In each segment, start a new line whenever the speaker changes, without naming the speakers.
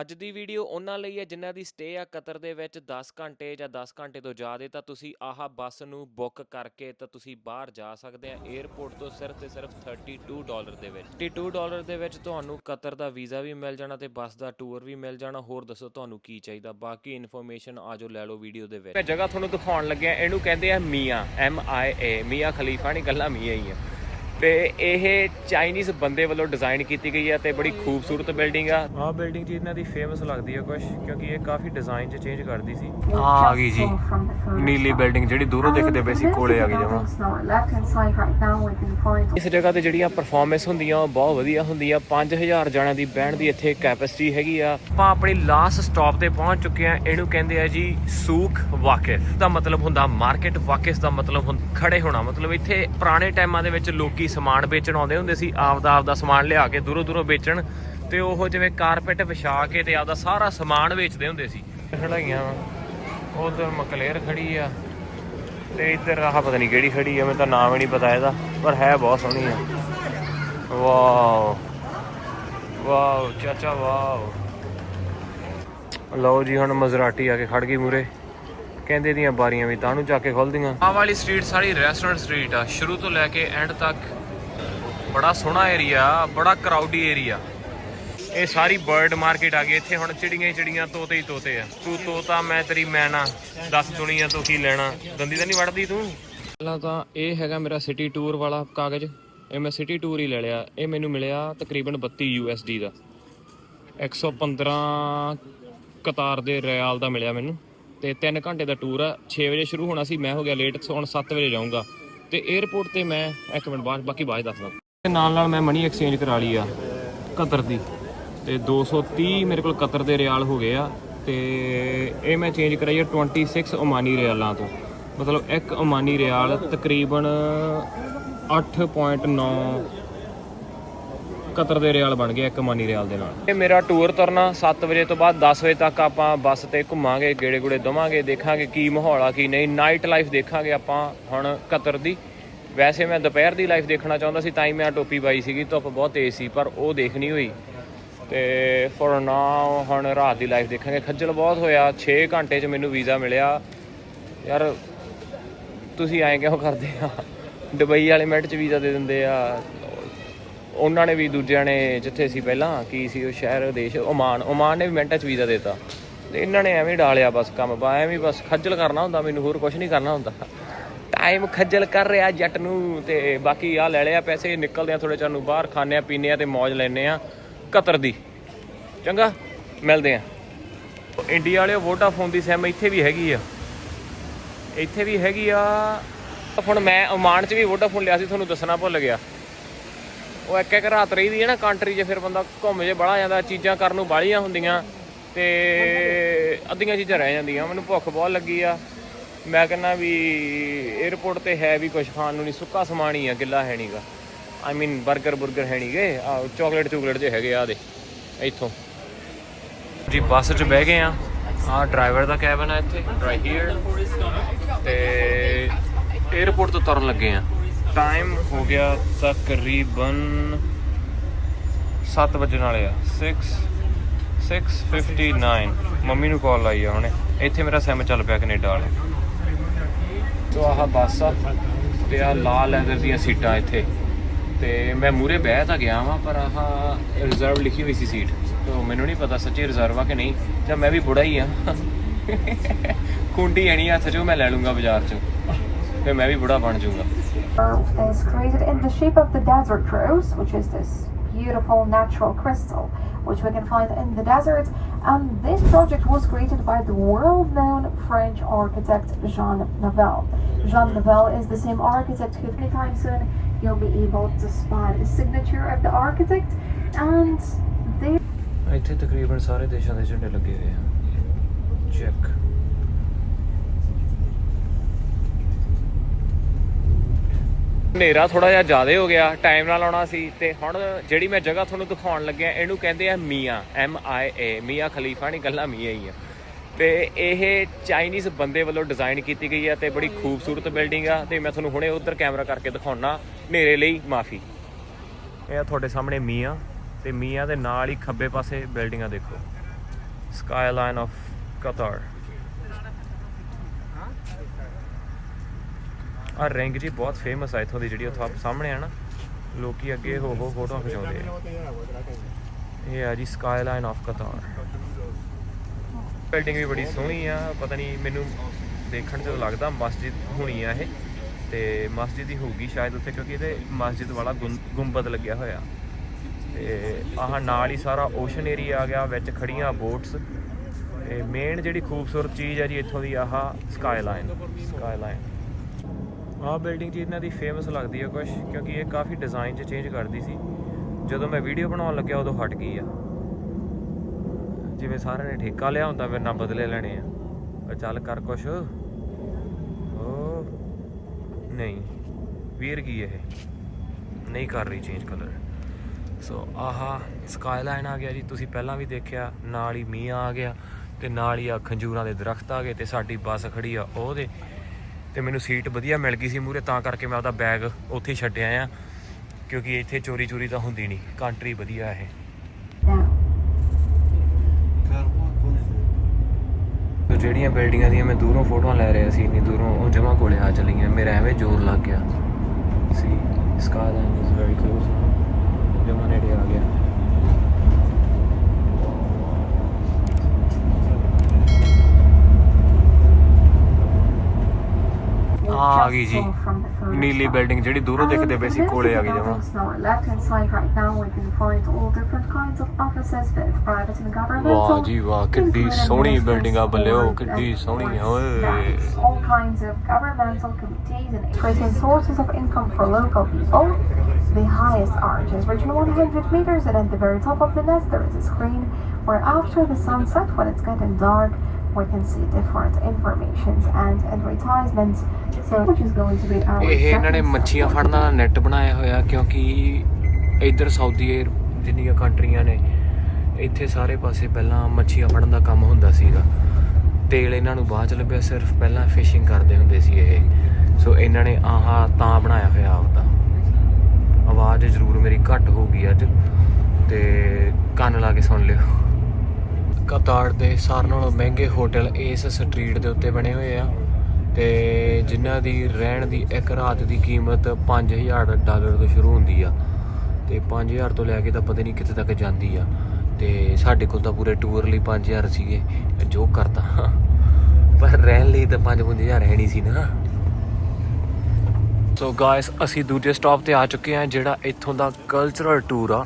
ਅੱਜ ਦੀ ਵੀਡੀਓ ਉਹਨਾਂ ਲਈ ਹੈ ਜਿਨ੍ਹਾਂ ਦੀ ਸਟੇ ਆ ਕਤਰ ਦੇ ਵਿੱਚ 10 ਘੰਟੇ ਜਾਂ 10 ਘੰਟੇ ਤੋਂ ਜ਼ਿਆਦਾ, ਤਾਂ ਤੁਸੀਂ ਆਹ ਬੱਸ ਨੂੰ ਬੁੱਕ ਕਰਕੇ ਤਾਂ ਤੁਸੀਂ ਬਾਹਰ ਜਾ ਸਕਦੇ ਆ 에ਅਰਪੋਰਟ ਤੋਂ ਸਿਰਫ ਤੇ ਸਿਰਫ 32 ਡਾਲਰ ਦੇ ਵਿੱਚ। 32 ਡਾਲਰ ਦੇ ਵਿੱਚ ਤੁਹਾਨੂੰ ਕਤਰ ਦਾ ਵੀਜ਼ਾ ਵੀ ਮਿਲ ਜਾਣਾ ਤੇ ਬੱਸ ਦਾ ਟੂਰ ਵੀ ਮਿਲ ਜਾਣਾ। ਹੋਰ ਦੱਸੋ ਤੁਹਾਨੂੰ ਕੀ ਚਾਹੀਦਾ? ਬਾਕੀ ਇਨਫੋਰਮੇਸ਼ਨ ਆਜੋ ਲੈ ਲਓ ਵੀਡੀਓ ਦੇ ਵਿੱਚ। ਮੈਂ ਜਗ੍ਹਾ ਤੁਹਾਨੂੰ ਦਿਖਾਉਣ ਲੱਗਿਆ, ਇਹਨੂੰ ਕਹਿੰਦੇ ਆ ਮੀਆਂ M I A Mian Khalifa ਨਹੀਂ ਗੱਲਾਂ ਮੀਆਂ ਹੀ ਆ। ਤੇ ਇਹ ਚਾਈਨੀਜ਼ ਬੰਦੇ ਵੱਲੋਂ ਡਿਜ਼ਾਈਨ ਕੀਤੀ ਗਈ ਹੈ ਤੇ ਬੜੀ ਖੂਬਸੂਰਤ ਬਿਲਡਿੰਗ ਆ। ਆਹ ਬਿਲਡਿੰਗ ਜੀ ਇਹਨਾਂ ਦੀ ਫੇਮਸ ਲੱਗਦੀ ਹੈ ਕੁਝ ਕਿਉਂਕਿ ਇਹ ਕਾਫੀ ਡਿਜ਼ਾਈਨ ਚ ਚੇਂਜ ਕਰਦੀ ਸੀ। ਆ ਆ ਗਈ ਜੀ। ਨੀਲੀ ਬਿਲਡਿੰਗ ਜਿਹੜੀ ਦੂਰੋਂ ਦਿਖਦੇ ਪਏ ਸੀ ਕੋਲੇ ਆ ਗਈ ਜਮਾ। ਇਸ ਜਗ੍ਹਾ ਤੇ ਜਿਹੜੀਆਂ ਪਰਫਾਰਮੈਂਸ ਹੁੰਦੀਆਂ ਉਹ ਬਹੁਤ ਵਧੀਆ ਹੁੰਦੀਆਂ। 5000 ਜਣਾਂ ਦੀ ਬੈਂਡ ਦੀ ਇੱਥੇ ਕੈਪੈਸਿਟੀ ਹੈਗੀ ਆ। ਆਪਾਂ ਆਪਣੀ ਲਾਸਟ ਸਟਾਪ ਤੇ ਪਹੁੰਚ ਚੁੱਕੇ ਆ ਇਹਨੂੰ ਕਹਿੰਦੇ ਆ ਜੀ ਸੂਕ ਵਾਕਿਫ। ਦਾ ਮਤਲਬ ਹੁੰਦਾ ਮਾਰਕੀਟ ਵਾਕਿਫ ਦਾ ਮਤਲਬ ਹੁੰਦਾ ਖੜੇ ਹੋਣਾ। ਮਤਲਬ ਇੱਥੇ ਪੁਰਾਣੇ ਟਾਈਮਾਂ ਦੇ ਵਿੱਚ ਲੋਕੀ ਸਮਾਨ ਵੇਚਣ ਆਉਂਦੇ ਹੁੰਦੇ ਸੀ, ਆਪਦਾ ਆਪਦਾ ਸਮਾਨ ਲਿਆ ਕੇ ਦੂਰੋਂ ਦੂਰੋਂ ਵੇਚਣ। ਤੇ ਉਹ ਜਿਵੇਂ ਕਾਰਪੈਟ ਵਿਛਾ ਕੇ ਤੇ ਆਪਦਾ ਸਾਰਾ ਸਮਾਨ ਵੇਚਦੇ ਹੁੰਦੇ ਸੀ। ਖੜਾਈਆਂ ਉਧਰ ਮਕਲੇਰ ਖੜੀ ਆ। ਤੇ ਇੱਧਰ ਆਹ ਪਤਾ ਨਹੀਂ ਕਿਹੜੀ ਖੜੀ ਆ, ਮੈਨੂੰ ਤਾਂ ਨਾਮ ਹੀ ਨਹੀਂ ਪਤਾ ਇਹਦਾ, ਪਰ ਹੈ ਬਹੁਤ ਸੋਹਣੀ ਆ। ਵਾਓ। ਵਾਓ, ਚਾਚਾ, ਵਾਓ। ਲਓ ਜੀ, ਹੁਣ ਮਜ਼ਰਾਟੀ ਆ ਕੇ ਖੜ ਗਈ ਮੂਰੇ ਕਹਿੰਦੇ ਦੀਆਂ ਬਾਰੀਆਂ ਵੀ ਤਾਂ ਨੂੰ ਜਾ ਕੇ ਖੁੱਲਦੀਆਂ ਆਹ ਵਾਲੀ ਸਟਰੀਟ ਸਾਰੀ ਰੈਸਟੋਰੈਂਟ ਸਟਰੀਟ ਆ। ਸ਼ੁਰੂ ਤੋਂ ਲੈ ਕੇ ਐਂਡ ਤੱਕ ਬੜਾ ਸੋਹਣਾ ਏਰੀਆ ਬੜਾ ਕਰਾਊਡੀ ਏਰੀਆ ਇਹ ਸਾਰੀ ਬਰਡ ਮਾਰਕੀਟ ਆ ਗਈ, ਇੱਥੇ ਹੁਣ ਚਿੜੀਆਂ ਹੀ ਚਿੜੀਆਂ ਤੋਤੇ ਹੀ ਤੋਤੇ ਆ। ਤੂੰ ਤੋਤਾ, ਮੈਂ ਤੇਰੀ ਮੈਨਾ ਦੱਸ ਦੁਨੀਆ ਤੋਂ ਕੀ ਲੈਣਾ। ਦੰਦੀ ਤਾਂ ਨਹੀਂ ਵੜਦੀ ਤੂੰ? ਪਹਿਲਾਂ ਤਾਂ ਇਹ ਹੈਗਾ ਮੇਰਾ ਸਿਟੀ ਟੂਰ ਵਾਲਾ ਕਾਗਜ਼। ਇਹ ਮੈਂ ਸਿਟੀ ਟੂਰ ਹੀ ਲੈ ਲਿਆ। ਇਹ ਮੈਨੂੰ ਮਿਲਿਆ ਤਕਰੀਬਨ 32 USD ਦਾ। 115 ਕਤਾਰ ਦੇ ਰਿਆਲ ਦਾ ਮਿਲਿਆ ਮੈਨੂੰ। ਤੇ 3 ਘੰਟੇ ਦਾ ਟੂਰ ਆ। 6 ਵਜੇ ਸ਼ੁਰੂ ਹੋਣਾ ਸੀ, ਮੈਂ ਹੋ ਗਿਆ ਲੇਟ ਹੁਣ 7 ਵਜੇ ਜਾਊਂਗਾ। ਤੇ 에ਅਰਪੋਰਟ ਤੇ ਮੈਂ, ਇੱਕ ਮਿੰਟ ਬਾਅਦ, ਬਾਕੀ ਬਾਅਦ 'ਚ ਦੱਸਦਾ। ਤੇ ਨਾਲ ਨਾਲ ਮੈਂ ਮਨੀ ਐਕਸਚੇਂਜ ਕਰਾ ਲਈ ਆ, ਕਤਰ ਦੀ। ਤੇ 230 ਮੇਰੇ ਕੋਲ ਕਤਰ ਦੇ ਰਿਆਲ ਹੋ ਗਏ ਆ, ਤੇ ਇਹ ਮੈਂ ਚੇਂਜ ਕਰਾਈ ਆ 26 ਓਮਾਨੀ ਰਿਆਲਾਂ ਤੋਂ। ਮਤਲਬ ਇੱਕ ਓਮਾਨੀ ਰਿਆਲ ਤਕਰੀਬਨ 8.9 ਕਤਰ ਦੇ ਰਿਆਲ ਬਣ ਗਿਆ ਇੱਕ ਓਮਾਨੀ ਰਿਆਲ ਦੇ ਨਾਲ। ਇਹ ਮੇਰਾ ਟੂਰ ਤੁਰਨਾ 7 ਵਜੇ ਤੋਂ ਬਾਅਦ 10 ਵਜੇ ਤੱਕ ਆਪਾਂ ਬੱਸ ਤੇ ਘੁੰਮਾਂਗੇ ਗੇੜੇ ਗੂੜੇ ਦਵਾਂਗੇ, ਦੇਖਾਂਗੇ ਕੀ ਮਾਹੌਲ ਆ, ਕੀ ਨਹੀਂ। ਨਾਈਟ ਲਾਈਫ ਦੇਖਾਂਗੇ ਆਪਾਂ ਹੁਣ ਕਤਰ ਦੀ। ਵੈਸੇ ਮੈਂ ਦੁਪਹਿਰ ਦੀ ਲਾਈਫ ਦੇਖਣਾ ਚਾਹੁੰਦਾ ਸੀ, ਤਾਂ ਹੀ ਮੈਂ ਟੋਪੀ ਪਾਈ ਸੀਗੀ, ਧੁੱਪ ਬਹੁਤ ਤੇਜ਼ ਸੀ, ਪਰ ਉਹ ਦੇਖ ਨਹੀਂ ਹੋਈ। ਤੇ ਫॉर ਨਾਓ ਹੁਣ ਰਾਤ ਦੀ ਲਾਈਫ ਦੇਖਾਂਗੇ। ਖੱਜਲ ਬਹੁਤ ਹੋਇਆ 6 ਘੰਟੇ 'ਚ ਮੈਨੂੰ ਵੀਜ਼ਾ ਮਿਲਿਆ। ਯਾਰ, ਤੁਸੀਂ ਐਂ ਕਿਉਂ ਕਰਦੇ ਆ? ਦੁਬਈ ਵਾਲੇ ਮਿੰਟ 'ਚ ਵੀਜ਼ਾ ਦੇ ਦਿੰਦੇ ਆ। ਉਹਨਾਂ ਨੇ ਵੀ ਦੂਜਿਆਂ ਨੇ ਜਿੱਥੇ ਸੀ ਪਹਿਲਾਂ, ਕੀ ਸੀ ਉਹ ਸ਼ਹਿਰ, ਦੇਸ਼, ਓਮਾਨ। ਓਮਾਨ ਨੇ ਵੀ ਮਿੰਟਾਂ 'ਚ ਵੀਜ਼ਾ ਦਿੱਤਾ। ਤੇ ਇਹਨਾਂ ਨੇ ਐਵੇਂ ਡਾਲਿਆ ਬਸ ਕੰਮ ਬਾ ਐਵੇਂ ਬਸ ਖੱਜਲ ਕਰਨਾ ਹੁੰਦਾ, ਮੈਨੂੰ ਹੋਰ ਕੁਝ ਨਹੀਂ ਕਰਨਾ ਹੁੰਦਾ। ਟਾਈਮ ਖੱਜਲ ਕਰ ਰਿਹਾ ਜੱਟ ਨੂੰ ਤੇ ਬਾਕੀ ਆ ਲੈ ਲਿਆ ਪੈਸੇ ਨਿਕਲਦੇ ਆ ਥੋੜੇ ਚਿਰ ਨੂੰ ਬਾਹਰ ਖਾਣੇ ਆ ਪੀਣੇ ਆ ਤੇ ਮौज ਲੈਣੇ ਆ ਕਤਰ ਦੀ। ਚੰਗਾ, ਮਿਲਦੇ ਆ ਇੰਡੀਆ ਵਾਲਿਓ ਵੋਡਾਫੋਨ ਦੀ ਸਿਮ ਇੱਥੇ ਵੀ ਹੈਗੀ ਆ। ਇੱਥੇ ਵੀ ਹੈਗੀ ਆ। ਹੁਣ ਮੈਂ ਓਮਾਨ 'ਚ ਵੀ ਵੋਡਾਫੋਨ ਲਿਆ ਸੀ, ਤੁਹਾਨੂੰ ਦੱਸਣਾ ਭੁੱਲ ਗਿਆ। ਉਹ ਇੱਕ ਇੱਕ ਰਾਤ ਰਹੀਦੀ ਹੈ ਨਾ ਕੰਟਰੀ 'ਚ, ਫਿਰ ਬੰਦਾ ਘੁੰਮ ਜੇ ਬੜਾ ਜਾਂਦਾ, ਚੀਜ਼ਾਂ ਕਰਨ ਨੂੰ ਬਾਲੀਆਂ ਹੁੰਦੀਆਂ ਤੇ ਅੱਧੀਆਂ ਚੀਜ਼ਾਂ ਰਹਿ ਜਾਂਦੀਆਂ, ਮੈਨੂੰ ਭੁੱਖ ਬਹੁਤ ਲੱਗੀ ਆ। ਮੈਂ ਕਹਿੰਦਾ ਵੀ 에어ਪੋਰਟ ਤੇ ਹੈ ਵੀ ਕੁਝ ਖਾਣ ਨੂੰ ਨਹੀਂ, ਸੁੱਕਾ ਸਮਾਨ ਹੀ ਆ, ਗਿੱਲਾ ਹੈ ਨਹੀਂਗਾ ਆਈ ਮੀਨ 버ਗਰ 버ਗਰ ਹੈ ਨਹੀਂਗੇ ਆ ਚਾਕਲੇਟ ਚੁਕਲੇਟ ਜੇ ਹੈਗੇ ਆ ਦੇ ਇੱਥੋਂ। ਜੀ, ਬੱਸ 'ਚ ਬਹਿ ਗਏ ਆ। ਆ ਡਰਾਈਵਰ ਦਾ ਕੈਬਨ ਆ ਇੱਥੇ ਰਾਈਟ ਹੇਅਰ ਤੇ 에어ਪੋਰਟ ਤੋਂ ਤੁਰਨ ਲੱਗੇ ਆ। ਟਾਈਮ ਹੋ ਗਿਆ ਤਕਰੀਬਨ 7 ਵਜਣ ਵਾਲੇ ਆ। 6 6:59 ਮੰਮੀ ਨੂੰ ਕਾਲ ਆਈ ਆ ਉਹਨੇ ਇੱਥੇ ਮੇਰਾ ਸਿਮ ਚੱਲ ਪਿਆ ਕੈਨੇਡਾ ਵਾਲੇ। ਤੋ ਆਹ ਬੱਸ ਆ ਤੇ ਆ ਲਾਲ ਲੈਦਰ ਦੀਆਂ ਸੀਟਾਂ ਇੱਥੇ। ਤੇ ਮੈਂ ਮੂਰੇ ਬਹਿ ਤਾਂ ਗਿਆ ਵਾਂ ਪਰ ਆਹ ਰਿਜ਼ਰਵ ਲਿਖੀ ਹੋਈ ਸੀ ਸੀਟ। ਤੋ ਮੈਨੂੰ ਨਹੀਂ ਪਤਾ ਸੱਚੀ ਰਿਜ਼ਰਵ ਆ ਕਿ ਨਹੀਂ। ਜਾਂ ਮੈਂ ਵੀ ਬੁੜਾ ਹੀ ਆ। ਕੁੰਡੀ ਐਣੀ ਹੱਥ 'ਚੋਂ ਮੈਂ ਲੈ ਲੂੰਗਾ ਬਾਜ਼ਾਰ 'ਚੋਂ। ਤੇ ਮੈਂ ਵੀ ਬੁੜਾ ਬਣ ਜਾਊਂਗਾ।
Is created in the shape of the desert rose, which is this beautiful natural crystal, which we can find in the desert. And this project was created by the world-known French architect Jean Nouvel. Jean Nouvel is the same architect who anytime soon you'll be able to spot the signature of the architect. And they
ਇੱਥੇ ਤਕਰੀਬਨ ਸਾਰੇ ਦੇਸ਼ਾਂ ਦੇ ਝੰਡੇ ਲੱਗੇ ਹੋਏ ਆ check ਹਨੇਰਾ ਥੋੜਾ ਜਿਹਾ ਜ਼ਿਆਦਾ ਹੋ ਗਿਆ ਟਾਈਮ ਨਾਲ ਆਉਣਾ ਸੀ ਤੇ ਹੁਣ ਜਿਹੜੀ ਮੈਂ ਜਗ੍ਹਾ ਤੁਹਾਨੂੰ ਦਿਖਾਉਣ ਲੱਗਿਆ, ਇਹਨੂੰ ਕਹਿੰਦੇ ਆ ਮੀਆਂ M I A Mian Khalifa ਨਹੀਂ ਗੱਲਾਂ ਮੀਆਂ ਹੀ ਆ। ਤੇ ਇਹ ਚਾਈਨੀਜ਼ ਬੰਦੇ ਵੱਲੋਂ ਡਿਜ਼ਾਈਨ ਕੀਤੀ ਗਈ ਆ ਤੇ ਬੜੀ ਖੂਬਸੂਰਤ ਬਿਲਡਿੰਗ ਆ ਤੇ ਮੈਂ ਤੁਹਾਨੂੰ ਹੁਣੇ ਉਧਰ ਕੈਮਰਾ ਕਰਕੇ ਦਿਖਾਉਣਾ, ਹਨੇਰੇ ਲਈ ਮਾਫੀ। ਇਹ ਆ ਤੁਹਾਡੇ ਸਾਹਮਣੇ ਮੀਆਂ, ਤੇ ਮੀਆਂ ਦੇ ਨਾਲ ਹੀ ਖੱਬੇ ਪਾਸੇ ਬਿਲਡਿੰਗਾਂ ਦੇਖੋ। Skyline of Qatar ਆ ਰਿੰਗ ਜੀ ਬਹੁਤ ਫੇਮਸ ਆ ਇਥੋਂ ਦੀ ਜਿਹੜੀ ਉੱਥੋਂ ਆਪ ਸਾਹਮਣੇ ਆ ਨਾ। ਲੋਕੀ ਅੱਗੇ ਹੋ ਹੋ ਫੋਟੋਆਂ ਖਿਚਾਉਂਦੇ ਆ। ਇਹ ਆ ਜੀ ਸਕਾਈਲਾਈਨ ਆਫ ਕਤਾਰ ਬਿਲਡਿੰਗ ਵੀ ਬੜੀ ਸੋਹਣੀ ਆ, ਪਤਾ ਨਹੀਂ ਮੈਨੂੰ ਦੇਖਣ 'ਚ ਲੱਗਦਾ ਮਸਜਿਦ ਹੋਣੀ ਆ ਇਹ। ਤੇ ਮਸਜਿਦ ਹੀ ਹੋਊਗੀ ਸ਼ਾਇਦ ਉੱਥੇ, ਕਿਉਂਕਿ ਇਹਦੇ ਮਸਜਿਦ ਵਾਲਾ ਗੁੰ- ਗੁੰਬਦ ਲੱਗਿਆ ਹੋਇਆ। ਤੇ ਆਹ ਨਾਲ ਹੀ ਸਾਰਾ ਓਸ਼ਨ ਏਰੀਆ ਆ ਗਿਆ, ਵਿੱਚ ਖੜੀਆਂ ਬੋਟਸ ਤੇ ਮੇਨ ਜਿਹੜੀ ਖੂਬਸੂਰਤ ਚੀਜ਼ ਆ ਜੀ ਇੱਥੋਂ ਦੀ ਆਹ ਸਕਾਈਲਾਈਨ ਸਕਾਈਲਾਈਨ ਆਹ ਬਿਲਡਿੰਗ ਜੀ ਇਹਨਾਂ ਦੀ ਫੇਮਸ ਲੱਗਦੀ ਆ ਕੁਝ ਕਿਉਂਕਿ ਇਹ ਕਾਫੀ ਡਿਜ਼ਾਈਨ 'ਚ ਚੇਂਜ ਕਰਦੀ ਸੀ। ਜਦੋਂ ਮੈਂ ਵੀਡੀਓ ਬਣਾਉਣ ਲੱਗਿਆ, ਉਦੋਂ ਹਟ ਗਈ ਆ। ਜਿਵੇਂ ਸਾਰਿਆਂ ਨੇ ਠੇਕਾ ਲਿਆ ਹੁੰਦਾ, ਮੇਰੇ ਨਾਲ ਬਦਲੇ ਲੈਣੇ ਆ। ਉਹ ਚੱਲ ਕਰ ਕੁਛ। ਓ, ਨਹੀਂ, ਵੀਰ ਕੀ ਇਹ? ਨਹੀਂ ਕਰ ਰਹੀ ਚੇਂਜ ਕਲਰ ਸੋ ਆਹਾ ਸਕਾਈਲਾਈਨ ਆ ਗਿਆ ਜੀ। ਤੁਸੀਂ ਪਹਿਲਾਂ ਵੀ ਦੇਖਿਆ, ਨਾਲ ਹੀ ਮੀਂਹ ਆ ਗਿਆ ਤੇ ਨਾਲ ਹੀ ਆ ਖੰਜੂਰਾਂ ਦੇ ਦਰਖਤ ਆ ਗਏ ਤੇ ਸਾਡੀ ਬੱਸ ਖੜੀ ਆ ਉਹਦੇ। ਤੇ ਮੈਨੂੰ ਸੀਟ ਵਧੀਆ ਮਿਲ ਗਈ ਸੀ ਮੂਰੇ ਤਾਂ ਕਰਕੇ ਮੈਂ ਆਪਦਾ ਬੈਗ ਉੱਥੇ ਹੀ ਛੱਡਿਆ ਆ ਕਿਉਂਕਿ ਇੱਥੇ ਚੋਰੀ ਚੋਰੀ ਤਾਂ ਹੁੰਦੀ ਨਹੀਂ ਕੰਟਰੀ ਵਧੀਆ ਇਹ।
Now,
ਜਿਹੜੀਆਂ ਬਿਲਡਿੰਗਾਂ ਦੀਆਂ ਮੈਂ ਦੂਰੋਂ ਫੋਟੋਆਂ ਲੈ ਰਿਹਾ ਸੀ ਇੰਨੀ ਦੂਰੋਂ ਉਹ ਜਮਾ ਕੋਲੇ ਆ ਚਲੀਆਂ ਮੇਰਾ ਐਵੇਂ ਜ਼ੋਰ ਲੱਗ ਗਿਆ। ਸੀ ਸਕਾਈਲਾਈਨ ਇਜ਼ ਵੈਰੀ ਕਲੋਜ਼ ਜਮਾ ਨੇੜੇ ਆ ਗਿਆ। ਆ
just
ਗਈ ਜੀ
saw from the photos
Nili
shot.
Building ਜਿਹੜੀ ਦੂਰੋਂ ਦਿਖਦੇ ਪਏ ਸੀ
And
ਕੋਲੇ ਆ ਗਈ
visiting
ਜਮਾ
buildings on our left hand side right now we can find all different kinds of offices both private and governmental
ਵਾਹ ਜੀ ਵਾਹ ਕਿੱਡੀ
including
ਸੋਹਣੀ
business,
ਬਿਲਡਿੰਗ ਆ ਬੱਲਿਓ
board,
ਕਿੱਡੀ
and
ਸੋਹਣੀ ਆ
boards,
ਓਏ
banks, all kinds of governmental committees and creating sources of income for local people. The highest arch is reaching 100 meters and at the very top of the nest there is a screen where after the sunset when it's getting dark we can see different informations and advertisements. So which is going to be our
ਇਹ ਇਹਨਾਂ ਨੇ ਮੱਛੀਆਂ. ਫੜਨ ਦਾ net ਬਣਾਇਆ ਹੋਇਆ ਕਿਉਂਕਿ ਇੱਧਰ Saudi ਏ ਜਿੰਨੀਆਂ ਕੰਟਰੀਆਂ ਨੇ ਇੱਥੇ ਸਾਰੇ ਪਾਸੇ ਪਹਿਲਾਂ ਮੱਛੀਆਂ ਫੜਨ ਦਾ ਕੰਮ ਹੁੰਦਾ ਸੀਗਾ ਤੇਲ ਇਹਨਾਂ ਨੂੰ ਬਾਅਦ ਚ ਲੱਭਿਆ ਸਿਰਫ ਪਹਿਲਾਂ ਫਿਸ਼ਿੰਗ ਕਰਦੇ ਹੁੰਦੇ ਸੀ ਇਹ ਸੋ ਇਹਨਾਂ ਨੇ ਆਹ ਤਾਂ ਬਣਾਇਆ ਹੋਇਆ ਆਪਦਾ ਆਵਾਜ਼ ਜ਼ਰੂਰ ਮੇਰੀ ਘੱਟ ਹੋ ਗਈ ਅੱਜ ਤੇ ਕੰਨ ਲਾ ਕੇ ਸੁਣ ਲਿਓ ਕਤਾਰ ਦੇ ਸਾਰਿਆਂ ਨਾਲੋਂ ਮਹਿੰਗੇ ਹੋਟਲ ਇਸ ਸਟਰੀਟ ਦੇ ਉੱਤੇ ਬਣੇ ਹੋਏ ਆ ਤੇ ਜਿਨ੍ਹਾਂ ਦੀ ਰਹਿਣ ਦੀ ਇੱਕ ਰਾਤ ਦੀ ਕੀਮਤ 5000 ਡਾਲਰ ਤੋਂ ਸ਼ੁਰੂ ਹੁੰਦੀ ਆ ਤੇ 5000 ਤੋਂ ਲੈ ਕੇ ਤਾਂ ਪਤਾ ਨਹੀਂ ਕਿੱਥੇ ਤੱਕ ਜਾਂਦੀ ਆ ਤੇ ਸਾਡੇ ਕੋਲ ਤਾਂ ਪੂਰੇ ਟੂਰ ਲਈ 5000 ਸੀਗੇ ਜੋ ਕਰਦਾ ਪਰ ਰਹਿਣ ਲਈ ਤਾਂ 5-5000 ਰਹਿਣੀ ਸੀ ਨਾ। ਸੋ ਗਾਇਸ ਅਸੀਂ ਦੂਜੇ ਸਟਾਪ ਤੇ ਆ ਚੁੱਕੇ ਹਾਂ ਜਿਹੜਾ ਇੱਥੋਂ ਦਾ ਕਲਚਰਲ ਟੂਰ ਆ।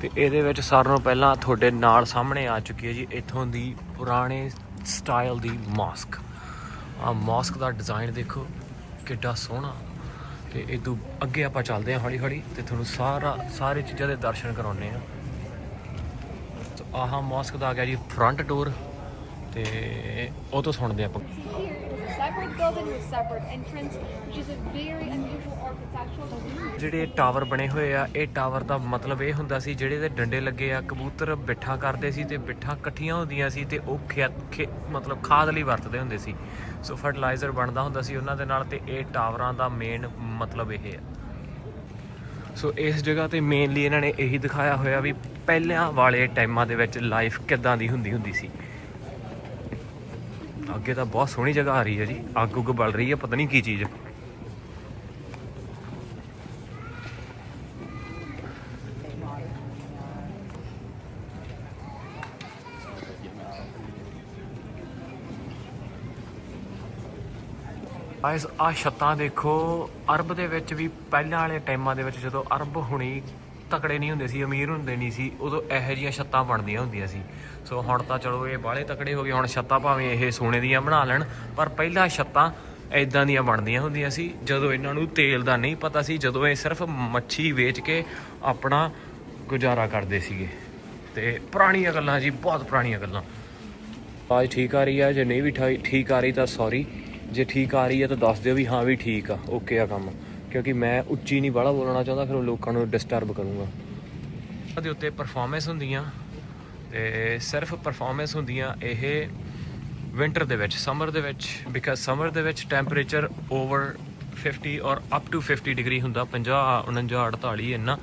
ਤੇ ਇਹਦੇ ਵਿੱਚ ਸਾਰਿਆਂ ਨੂੰ ਪਹਿਲਾਂ ਤੁਹਾਡੇ ਨਾਲ ਸਾਹਮਣੇ ਆ ਚੁੱਕੀ ਹੈ ਜੀ ਇੱਥੋਂ ਦੀ ਪੁਰਾਣੇ ਸਟਾਈਲ ਦੀ ਮਾਸਕ ਆ ਮਾਸਕ ਦਾ ਡਿਜ਼ਾਈਨ ਦੇਖੋ, ਕਿੱਡਾ ਸੋਹਣਾ। ਤੇ ਇਹ ਤੋਂ ਅੱਗੇ ਆਪਾਂ ਚੱਲਦੇ ਹਾਂ ਹੌਲੀ ਹੌਲੀ ਤੇ ਤੁਹਾਨੂੰ ਸਾਰਾ, ਸਾਰੇ ਚੀਜ਼ਾਂ ਦੇ ਦਰਸ਼ਨ ਕਰਾਉਣੇ ਆ ਆਹ ਮਾਸਕ ਦਾ ਆ ਗਿਆ ਜੀ ਫਰੰਟ ਡੋਰ ਤੇ ਉਹ ਤੋਂ ਸੁਣਦੇ ਆਪਾਂ।
Separate building with separate entrance, which is a very unusual architectural.
ਜਿਹੜੇ ਟਾਵਰ ਬਣੇ ਹੋਏ ਆ ਇਹ ਟਾਵਰ ਦਾ ਮਤਲਬ ਇਹ ਹੁੰਦਾ ਸੀ ਜਿਹੜੇ ਦੇ ਡੰਡੇ ਲੱਗੇ ਆ ਕਬੂਤਰ ਬਿੱਠਾ ਕਰਦੇ ਸੀ ਤੇ ਬਿੱਠਾਂ ਇਕੱਠੀਆਂ ਹੁੰਦੀਆਂ ਸੀ ਤੇ ਉਹ ਖੇਤ ਖੇ- ਮਤਲਬ ਖਾਦ ਲਈ ਵਰਤਦੇ ਹੁੰਦੇ ਸੀ। ਸੋ ਫਰਟੀਲਾਈਜ਼ਰ ਬਣਦਾ ਹੁੰਦਾ ਸੀ ਉਹਨਾਂ ਦੇ ਨਾਲ ਤੇ ਇਹ ਟਾਵਰਾਂ ਦਾ ਮੇਨ ਮਤਲਬ ਇਹ ਆ। ਸੋ ਇਸ ਜਗ੍ਹਾ ਤੇ ਮੇਨਲੀ ਇਹਨਾਂ ਨੇ ਇਹੀ ਦਿਖਾਇਆ ਹੋਇਆ ਵੀ ਪਹਿਲਾਂ ਵਾਲੇ ਟਾਈਮਾਂ ਦੇ ਵਿੱਚ ਲਾਈਫ ਕਿੱਦਾਂ ਦੀ ਹੁੰਦੀ ਹੁੰਦੀ ਸੀ। ਅੱਗੇ ਤਾਂ ਬਹੁਤ ਸੋਹਣੀ ਜਗ੍ਹਾ ਆ ਰਹੀ ਹੈ ਜੀ। ਅੱਗ ਉੱਗ ਬਲ ਰਹੀ ਹੈ, ਪਤਾ ਨਹੀਂ ਕੀ ਚੀਜ਼। ਗਾਇਸ ਆ ਛੱਤਾਂ ਦੇਖੋ। ਅਰਬ ਦੇ ਵਿੱਚ ਵੀ ਪਹਿਲਾਂ ਵਾਲੇ ਟਾਈਮਾਂ ਦੇ ਵਿੱਚ ਜਦੋਂ ਅਰਬ ਹੁਣੀ ਤਕੜੇ ਨਹੀਂ ਹੁੰਦੇ ਸੀ, ਅਮੀਰ ਹੁੰਦੇ ਨਹੀਂ ਸੀ, ਉਦੋਂ ਇਹੋ ਜਿਹੀਆਂ ਛੱਤਾਂ ਬਣਦੀਆਂ ਹੁੰਦੀਆਂ ਸੀ। ਸੋ ਹੁਣ ਤਾਂ ਚਲੋ ਇਹ ਬਾਹਲੇ ਤਕੜੇ ਹੋ ਗਏ, ਹੁਣ ਛੱਤਾਂ ਭਾਵੇਂ ਇਹ ਸੋਨੇ ਦੀਆਂ ਬਣਾ ਲੈਣ, ਪਰ ਪਹਿਲਾਂ ਛੱਤਾਂ ਐਦਾਂ ਦੀਆਂ ਬਣਦੀਆਂ ਹੁੰਦੀਆਂ ਸੀ, ਜਦੋਂ ਇਹਨਾਂ ਨੂੰ ਤੇਲ ਦਾ ਨਹੀਂ ਪਤਾ ਸੀ, ਜਦੋਂ ਇਹ ਸਿਰਫ ਮੱਛੀ ਵੇਚ ਕੇ ਆਪਣਾ ਗੁਜ਼ਾਰਾ ਕਰਦੇ ਸੀਗੇ। ਤੇ ਪੁਰਾਣੀਆਂ ਗੱਲਾਂ ਜੀ, ਬਹੁਤ ਪੁਰਾਣੀਆਂ ਗੱਲਾਂ। ਆਵਾਜ਼ ਠੀਕ ਆ ਰਹੀ ਹੈ ਜੇ ਨਹੀਂ ਵੀ ਠਾ- ਠੀਕ ਆ ਰਹੀ ਤਾਂ ਸੌਰੀ ਜੇ ਠੀਕ ਆ ਰਹੀ ਹੈ ਤਾਂ ਦੱਸ ਦਿਓ ਵੀ ਹਾਂ ਵੀ ਠੀਕ ਆ ਓਕੇ ਆ ਕੰਮ। ਕਿਉਂਕਿ ਮੈਂ ਉੱਚੀ ਨਹੀਂ, ਬਾਹਲਾ ਬੋਲਣਾ ਚਾਹੁੰਦਾ, ਫਿਰ ਉਹ ਲੋਕਾਂ ਨੂੰ ਡਿਸਟਰਬ ਕਰੂੰਗਾ। ਉਹਦੇ ਉੱਤੇ ਪਰਫਾਰਮੈਂਸ ਹੁੰਦੀਆਂ ਤੇ ਸਿਰਫ ਪਰਫਾਰਮੈਂਸ ਹੁੰਦੀਆਂ ਇਹ ਵਿੰਟਰ ਦੇ ਵਿੱਚ ਸਮਰ ਦੇ ਵਿੱਚ ਬਿਕਾਜ਼ ਸਮਰ ਦੇ ਵਿੱਚ ਟੈਂਪਰੇਚਰ ਓਵਰ 50 ਔਰ ਅਪ ਟੂ 50 ਡਿਗਰੀ ਹੁੰਦਾ 50 49 48 ਇੰਨਾ।